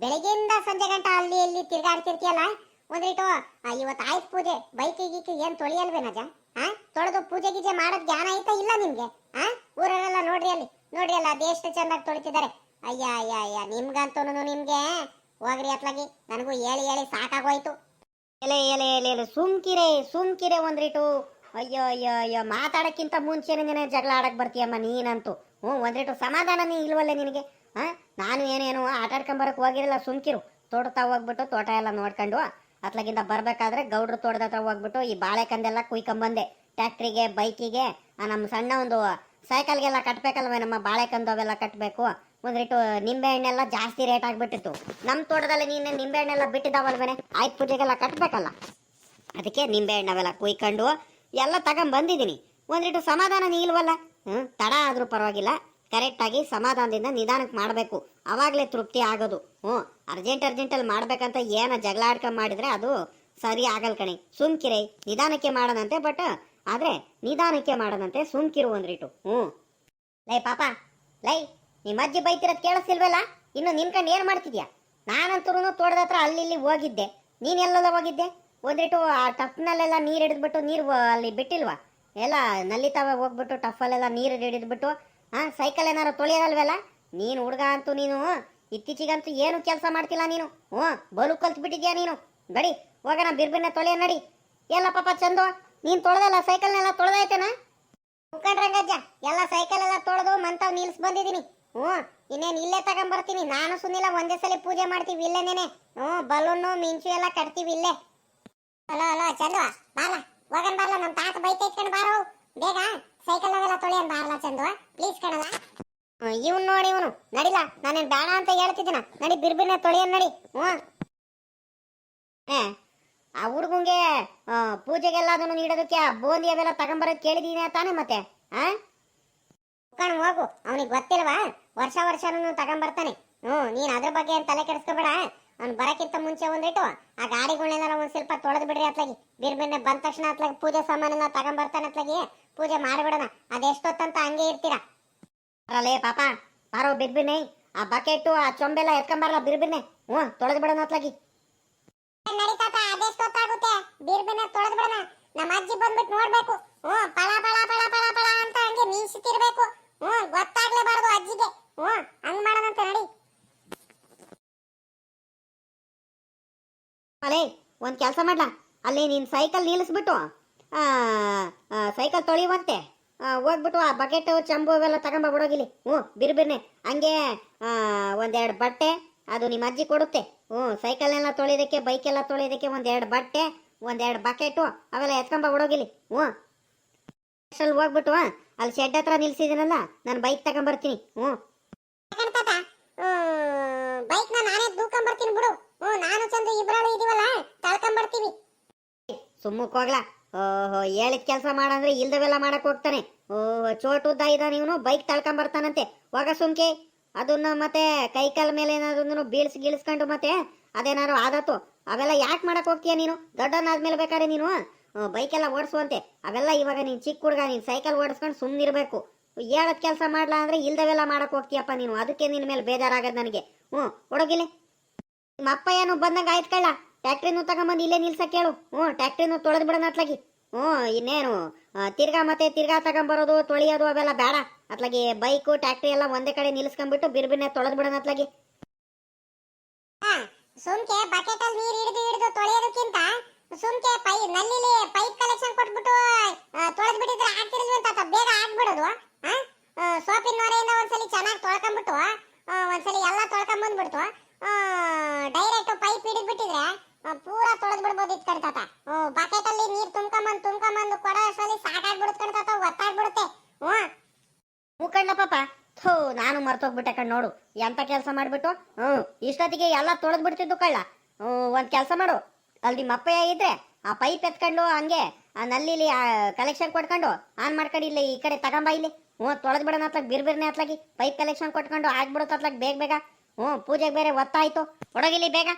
ಬೆಳಗ್ಗೆಯಿಂದ ಸಂಜೆ ಗಂಟ ಅಲ್ಲಿ ಇಲ್ಲಿ ತಿರ್ಗಾಡ್ತಿರ್ತೀಯಲ್ಲ? ಒಂದಿಟ್ಟು ಇವತ್ತು ಆಯ್ತು ಪೂಜೆ. ಬೈಕ್ ಗೀಕಿ ಏನ್ ತೊಳಿಯಲ್ವೇ ನಜ? ಆ? ತೊಳೆದು ಪೂಜೆ ಗೀಜೆ ಮಾಡೋದ್ ಜ್ಞಾನ ಐತಾ ಇಲ್ಲ ನಿಮ್ಗೆ? ಆ? ಊರಲ್ಲೆಲ್ಲ ನೋಡ್ರಿ ಅಲ್ಲಿ. ನೋಡ್ರಿ ಅಲ್ಲ ಅದೆಷ್ಟು ಚೆನ್ನಾಗಿ ತೊಳಿತಿದ್ದಾರೆ. ಅಯ್ಯ ಅಯ್ಯ ಅಯ್ಯ ನಿಮ್ಗಂತೂ ನಿಮ್ಗೆ? ಹೋಗ್ರಿ ಅತ್ಲಾಗಿ. ನನಗೂ ಹೇಳಿ ಹೇಳಿ ಸಾಕಾಗೋಯ್ತು. ಎಲೆ ಎಲೆ ಎಲೆ ಎಲೆ, ಸುಮ್ಕಿರೆ ಸುಮ್ಕಿರೆ ಒಂದ್ರಿಟು ಅಯ್ಯೋ ಅಯ್ಯೋ ಅಯ್ಯೋ ಮಾತಾಡಕ್ಕಿಂತ ಮುಂಚೆ ನಿನ್ನೆ ಜಗಳ ಆಡಕ್ ಬರ್ತೀಯಮ್ಮ ನೀನಂತೂ. ಹ್ಞೂ ಒಂದ್ರಿಟು ಸಮಾಧಾನನೇ ಇಲ್ವಲ್ಲ ನಿನಗೆ? ಹಾಂ ನಾನು ಏನೇನು ಆಟಾಡ್ಕೊಂಬರಕ್ಕೆ ಹೋಗಿರಲ್ಲ ಸುಮ್ಕಿರು. ತೋಟತಾ ಹೋಗ್ಬಿಟ್ಟು ತೋಟ ಎಲ್ಲ ನೋಡ್ಕೊಂಡು ಅತ್ಲಾಗಿಂದ ಬರ್ಬೇಕಾದ್ರೆ ಗೌಡ್ರ ತೋಟದ ಹತ್ರ ಹೋಗ್ಬಿಟ್ಟು ಈ ಬಾಳೆಕಂದೆಲ್ಲ ಕುಯ್ಕೊಂಬಂದೆ. ಟ್ಯಾಕ್ಟ್ರಿಗೆ ಬೈಕಿಗೆ ನಮ್ಮ ಸಣ್ಣ ಒಂದು ಸೈಕಲ್ಗೆಲ್ಲ ಕಟ್ಬೇಕಲ್ವೇ ನಮ್ಮ ಬಾಳೆಕಂದು ಅವೆಲ್ಲ ಕಟ್ಟಬೇಕು ಒಂದ್ರಿಟ್ಟು ನಿಂಬೆ ಹಣ್ಣೆಲ್ಲ ಜಾಸ್ತಿ ರೇಟ್ ಆಗ್ಬಿಟ್ಟಿತ್ತು. ನಮ್ಮ ತೋಟದಲ್ಲಿ ನೀನೆ ನಿಂಬೆ ಹಣ್ಣೆಲ್ಲ ಬಿಟ್ಟಿದ್ದಾವಲ್ವೇನೆ? ಆಯ್ತು ಪೂಜೆಗೆಲ್ಲ ಕಟ್ಬೇಕಲ್ಲ. ಅದಕ್ಕೆ ನಿಂಬೆ ಹಣ್ಣವೆಲ್ಲ ಕುಯ್ಕೊಂಡು ಎಲ್ಲ ತಗೊಂಡ್ ಬಂದಿದ್ದೀನಿ ಒಂದಿಟ್ಟು ಸಮಾಧಾನ ನೀಲ್ವಲ್ಲ? ಹ್ಞೂ ತಡ ಆದ್ರೂ ಪರವಾಗಿಲ್ಲ. ಕರೆಕ್ಟಾಗಿ ಸಮಾಧಾನದಿಂದ ನಿಧಾನಕ್ಕೆ ಮಾಡಬೇಕು. ಅವಾಗಲೇ ತೃಪ್ತಿ ಆಗೋದು. ಹ್ಞೂ, ಅರ್ಜೆಂಟ್ ಅರ್ಜೆಂಟಲ್ಲಿ ಮಾಡ್ಬೇಕಂತ ಏನೋ ಜಗಳ ಆಡ್ಕೊಂಡು ಮಾಡಿದ್ರೆ ಅದು ಸರಿ ಆಗಲ್ ಕಣಿ. ಸುಮ್ಕಿರೈ, ನಿಧಾನಕ್ಕೆ ಮಾಡೋಣಂತೆ ಬಟ್, ಆದರೆ ನಿಧಾನಕ್ಕೆ ಮಾಡೋಣಂತೆ ಸುಮ್ಕಿರು ಒಂದಿಟು ಹ್ಞೂ. ಲೈ ಪಾಪ, ಲೈ, ನಿಮ್ಮ ಅಜ್ಜಿ ಬೈತಿರೋದು ಕೇಳಿಸ್ತಿಲ್ವಲ್ಲ? ಇನ್ನು ನಿನ್ಕಂಡು ಏನು ಮಾಡ್ತಿದ್ಯಾ? ನಾನಂತೂ ತೋಟದ ಹತ್ರ ಅಲ್ಲಿ ಇಲ್ಲಿ ಹೋಗಿದ್ದೆ. ನೀನೆಲ್ಲೆಲ್ಲ ಹೋಗಿದ್ದೆ? ಹೋದ್ರಿಟ್ಟು ಆ ಟಫ್ನಲ್ಲೆಲ್ಲ ನೀರು ಹಿಡಿದ್ಬಿಟ್ಟು ನೀರು ಅಲ್ಲಿ ಬಿಟ್ಟಿಲ್ವಾ? ಎಲ್ಲ ನಲ್ಲಿ ತಾವ ಹೋಗ್ಬಿಟ್ಟು ಟಫಲ್ಲೆಲ್ಲ ನೀರು ಹಿಡಿದ್ಬಿಟ್ಟು ಹಾ ಸೈಕಲ್ ಏನಾರು ತೊಳೆಯೋದಲ್ವಲ್ಲ? ನೀನು ಹುಡುಗ ಅಂತೂ ನೀನು, ಇತ್ತೀಚಿಗಂತೂ ಏನು ಕೆಲಸ ಮಾಡ್ತಿಲ್ಲ ನೀನು? ಹ್ಞೂ, ಬಲು ಕಲ್ತು ಬಿಟ್ಟಿದ್ಯಾ ನೀನು? ಬಡಿ ಹೋಗೋಣ ಬಿರ್ಬಿನ್ನ ತೊಳೆಯ ನಡಿ. ಎಲ್ಲ ಪಾಪ ಚಂದು, ನೀನು ತೊಳೆದಲ್ಲ ಸೈಕಲ್ನೆಲ್ಲ ತೊಳೆದೈತೇನಾ ಮುಖಂಡ್ರಂಗಜ್ಜ ಎಲ್ಲ ಸೈಕಲ್ ಎಲ್ಲ ತೊಳೆದು ಮಂತಾವ್ ನಿಲ್ಸ್ ಬಂದಿದ್ದೀನಿ ಹ್ಞೂ, ಇನ್ನೇನು ಇಲ್ಲೇ ತಗೊಂಬರ್ತೀನಿ. ನಾನು ಸುನಿಲ್ಲ ಒಂದೇ ಸಲ ಪೂಜೆ ಮಾಡ್ತೀವಿ ಇಲ್ಲೇನೇನೆ. ಹ್ಞೂ, ಬಲೂನು, ಮಿಂಚು ಎಲ್ಲ ಕಟ್ತೀವಿ ಇಲ್ಲೇ. ಹಲೋ ಹಲೋ ಚಂದು ಬಾಲ, ಹೋಗನ್ ಬಾರ್ಲ ನಮ್ಮ ತಾತ ಬೈತೈತ್ಕೊಂಡು ಬಾರೋ. ಬೇಗ. ಸೈಕಲ್ ಅವೆಲ್ಲ ತೊಳೆಯನ್ ಬಾರಲ್ಲ ಚಂದು ಪ್ಲೀಸ್ ಕಣಲ್ಲ ಇವ್ನ್ ನೋಡಿ ಇವನು. ನಡಿಲ್ಲ ನಾನೇನ್ ಬೇಡ ಅಂತ ಹೇಳ್ತಿದ್ದೀನ? ನಡಿ, ಬಿರ್ಬಿರ್ನ ತೊಳೆಯನ್ ನಡಿ. ಹ್ಞೂ ಆ ಹುಡುಗಂಗೆ ಪೂಜೆಗೆಲ್ಲ ಅದನ್ನು ನೀಡೋದಕ್ಕೆ ಬೂಂದಿ ಅವೆಲ್ಲ ತಗೊಂಬರೋದು ಕೇಳಿದೀನಿ ತಾನೆ ಮತ್ತೆ? ಆ? ಹೋಗು. ಅವನಿಗೆ ಗೊತ್ತಿಲ್ವಾ? ವರ್ಷ ವರ್ಷನೂ ತಗೊಂಬರ್ತಾನೆ. ಹ್ಞೂ ನೀನ್ ಅದ್ರ ಬಗ್ಗೆ ಏನ್ ತಲೆ ಕೆಡಿಸ್ಕೋಬೇಡ ಅವ್ನು ಬರೋಕ್ಕಿಂತ ಮುಂಚೆ ಒಂದಿಟ್ಟು ಆ ಗಾಡಿಗಳನ್ನೆಲ್ಲ ಒಂದ್ ಸ್ವಲ್ಪ ತೊಳೆದು ಬಿಡ್ರಿ ಅತ್ಲಾಗಿ. ಬಿರ್ಬಿರ್ನೆ ಬಂದ ತಕ್ಷಣ ಅತ್ಲಾಗಿ ಪೂಜೆ ಸಾಮಾನೆಲ್ಲ ತಗೊಂಬರ್ತಾನೆ ಅತ್ಲಾಗಿ. ಪೂಜೆ ಮಾಡಿಬಿಡೋಣ. ಅದೆಷ್ಟೊತ್ತಂತ ಹಂಗೆ ಇರ್ತೀರಾ? ಅರಲೇ ಪಾಪ. ಬಾರೋ ಬಿರ್ಬಿನಿ ಆ ಬಕೆಟು ಆ ಚೊಂಬೆಲ್ಲ ಎತ್ಕೊಂಬರಲ್ಲ ಬಿರ್ಬಿನೆ ಹ್ಞೂ ತೊಳೆದು ಬಿಡೋಣ ಅತ್ಲಾಗಿ. ಅದೆಷ್ಟೊತ್ತಾಗುತ್ತೆ? ಬೀರ್ಬಿನ ತೊಳೆದು ಬಿಡೋಣ. ನಮ್ಮ ಅಜ್ಜಿ ಬಂದ್ಬಿಟ್ಟು ನೋಡ್ಬೇಕು. ಹ್ಞೂ ಪಳ ಪಳ ಪಳ ಪಳ ಪಳ ಅಂತ ಹಂಗೆ ಮೀಸುತ್ತಿರ್ಬೇಕು ಹ್ಞೂ ಗೊತ್ತಾಗ್ಲೇಬಾರ್ದು ಅಜ್ಜಿಗೆ. ಹ್ಞೂ ಹಂಗ್ ಮಾಡೋಣಂತ ನಡಿ. ಅಲೇ ಒಂದ್ ಕೆಲಸ ಮಾಡ್ಲಾ? ಅಲ್ಲಿ ನೀನ್ ಸೈಕಲ್ ನಿಲ್ಲಿಸ್ಬಿಟ್ಟು ಸೈಕಲ್ ತೊಳಿಯುವಂತೆ. ಆ, ಹೋಗ್ಬಿಟ್ಟು ಆ ಬಕೆಟ್ ಚಂಬು ಅವೆಲ್ಲ ತಗೊಂಬೋಗಿಲಿ ಹ್ಞೂ ಬಿರ್ಬಿರ್ನೆ ಹಂಗೆ ಆ, ಒಂದೆರಡು ಬಟ್ಟೆ ಅದು ನಿಮ್ಮ ಅಜ್ಜಿ ಕೊಡುತ್ತೆ. ಹ್ಞೂ ಸೈಕಲ್ನೆಲ್ಲ ತೊಳೆಯೋದಕ್ಕೆ ಬೈಕೆಲ್ಲ ತೊಳೆಯೋದಕ್ಕೆ ಒಂದೆರಡು ಬಟ್ಟೆ ಒಂದೆರಡು ಬಕೆಟು ಅವೆಲ್ಲ ಎತ್ಕೊಂಬ ಬಿಡೋಗಿಲಿ ಹ್ಞೂ. ಅಷ್ಟ್ರಲ್ಲಿ ಹೋಗ್ಬಿಟ್ಟು ಅಲ್ಲಿ ಶೆಡ್ ಹತ್ರ ನಿಲ್ಸಿದಿನಲ್ಲ ನಾನು ಬೈಕ್ ತಗೊಂಬರ್ತೀನಿ ಹ್ಞೂ. ಬೈಕ್ ನಾನೇ ದೂಕೊಂಬರ್ತೀನಿ ಬಿಡು. ಹ್ಞೂ ನಾನು ಚಂದ ಇಬ್ಬರಾಳು ಇದೀವಲ್ಲ ತಳ್ಕೊಂಬರ್ತೀವಿ ಸುಮ್ಮಕ್ ಹೋಗ್ಲಾ. ಓಹೋ, ಹೇಳಿದ ಕೆಲಸ ಮಾಡಂದ್ರೆ ಇಲ್ದವೆಲ್ಲ ಮಾಡಕ್ ಹೋಗ್ತಾನೆ. ಓಹೋ, ಚೋಟುದ್ದ ಇದ್ದಾನೆ ಇವನು, ಬೈಕ್ ತಳ್ಕೊಂಬರ್ತಾನಂತೆ ಹೋಗ ಸುಮ್ಕೆ. ಅದನ್ನ ಮತ್ತೆ ಕೈ ಕಾಲ ಮೇಲೆ ಏನಾದ್ರು ಬೀಳ್ಸ್ ಗೀಳ್ಸ್ಕೊಂಡು ಮತ್ತೆ ಅದೇನಾದ್ರು ಆದತ್ತು. ಅವೆಲ್ಲ ಯಾಕೆ ಮಾಡಕ್ ಹೋಗ್ತೀಯ ನೀನು? ದೊಡ್ಡನಾದ್ಮೇಲೆ ಬೇಕಾದ್ರೆ ನೀನು ಬೈಕ್ ಎಲ್ಲ ಓಡಿಸುವಂತೆ. ಅವೆಲ್ಲ ಇವಾಗ ನೀನು ಚಿಕ್ಕ ಹುಡುಗ, ನೀನು ಸೈಕಲ್ ಓಡಿಸ್ಕೊಂಡು ಸುಮ್ಮನಿರ್ಬೇಕು ಹೇಳದ್ ಕೆಲಸ ಮಾಡ್ಲಾ ಅಂದ್ರೆ ಇಲ್ದವೆಲ್ಲ ಮಾಡಕ್ ಹೋಗ್ತೀಯಪ್ಪ ನೀನು. ಅದಕ್ಕೆ ನಿನ್ ಮೇಲೆ ಬೇಜಾರಾಗದ್ ನನಗೆ. ಹ್ಞೂ ಹುಡುಗಿಲಿ ನಿಮ್ಮ ಅಪ್ಪ ಏನು ಬಂದಂಗ ಆಯ್ತು ಕಳ್ಳ ಟ್ಯಾಕ್ಟ್ರಿನೂ ತಗೊಂಬಂದು ಇಲ್ಲೇ ನಿಲ್ಸಕ್ಕೆ ಕೇಳು ಹ್ಞೂ ಟ್ಯಾಕ್ಟ್ರಿನೂ ತೊಳೆದು ಬಿಡೋಣ ಅತ್ಲಾಗಿ. ಹ್ಞೂ ಇನ್ನೇನು ತಿರ್ಗಾ ಮತ್ತೆ ತಿರ್ಗಾ ತಗೊಂಬರೋದು ತೊಳೆಯೋದು ಅವೆಲ್ಲ ಬೇಡ. ಅತ್ಲಾಗಿ ಬೈಕು ಟ್ಯಾಕ್ಟ್ರಿ ಎಲ್ಲ ಒಂದೇ ಕಡೆ ನಿಲ್ಸ್ಕೊಂಡ್ಬಿಟ್ಟು ಬಿರ್ಬಿನೇ ತೊಳೆದು ಬಿಡೋಣ ಅತ್ಲಾಗಿ. ಸುಮ್ಕೆ ಬಕೆಟ್ ಅಲ್ಲಿ ನೀರು ಹಿಡಿದು ಹಿಡಿದು ತೊಳೆಯೋದಕ್ಕಿಂತ ಸುಮ್ಕೆ ಪೈ ನಲ್ಲಿಲಿ ಪೈಪ್ ಕಲೆಕ್ಷನ್ ಕೊಟ್ಬಿಟ್ಟು ತೊಳೆದು ಬಿಟ್ಟಿದ್ರೆ ಆಗ್ತಿರ್ಲಿಲ್ಲ ಅಂತ ಬೇಗ ಆಗ್ಬಿಡೋದು ಸೋಪಿನ ನೊರೆಯಿಂದ ಒಂದ್ಸಲಿ ಚೆನ್ನಾಗಿ ತೊಳ್ಕೊಂಡ್ಬಿಟ್ಟು ಒಂದ್ಸಲಿ ಎಲ್ಲ ತೊಳ್ಕೊಂಡ್ ಬಂದ್ಬಿಡ್ತು ಡೈರೆಕ್ಟ್ ಪೈಪ್ ಹಿಡಿದು ಬಿಟ್ಟಿದ್ರೆ ಆ, ಪೂರಾ ತೊಳೆದ್ ಬಿಡ್ಬೋದು ಇತ್ ಓ ಬಕೆಟ್ ಅಲ್ಲಿ ನೀರ್ ತುಂಬ್ಕೊಂಬಂದ್, ತುಂಬ್ಕೊಂಬಂದು ಕೊಡೋ ಅಷ್ಟರಲ್ಲಿ ಸಾಕಾಗ್ಬಿಡುತ್ತೆ ಕಣ್ತಾತ ಒತ್ತಾಗ್ಬಿಡುತ್ತೆ ಹ್ಮ್ ಮುಖಂಡ ಪಾಪ. ಥೋ, ನಾನು ಮರ್ತೋಗ್ಬಿಟ್ಟೆ ಕಣ್ ನೋಡು. ಎಂತ ಕೆಲಸ ಮಾಡ್ಬಿಟ್ಟು? ಹ್ಞೂ, ಇಷ್ಟೊತ್ತಿಗೆ ಎಲ್ಲ ತೊಳೆದ್ ಬಿಡ್ತಿದ್ದು ಕಳ್ಳ. ಹ್ಞೂ, ಒಂದು ಕೆಲಸ ಮಾಡು. ಅಲ್ಲಿ ಮಪ್ಪಯ್ಯ ಇದ್ರೆ ಆ ಪೈಪ್ ಎತ್ಕೊಂಡು ಹಂಗೆ ಆ ನಲ್ಲಿಲಿ ಕಲೆಕ್ಷನ್ ಕೊಟ್ಕೊಂಡು ಆನ್ ಮಾಡ್ಕೊಂಡು ಇಲ್ಲಿ ಈ ಕಡೆ ತಗೊಂಬ ಇಲ್ಲಿ. ಹ್ಞೂ, ತೊಳೆದ್ ಬಿಡೋಣ ಅತ್ಲಾಗ ಬಿರ್ಬಿರ್ನೆ ಅತ್ಲಾಗಿ. ಪೈಪ್ ಕಲೆಕ್ಷನ್ ಕೊಟ್ಕೊಂಡು ಆಗ್ಬಿಡುತ್ತೆ ಬೇಗ ಬೇಗ. ಹ್ಞೂ, ಪೂಜೆಗೆ ಬೇರೆ ಒತ್ತಾಯ್ತು. ಹೊಡಗಿಲಿ ಬೇಗ.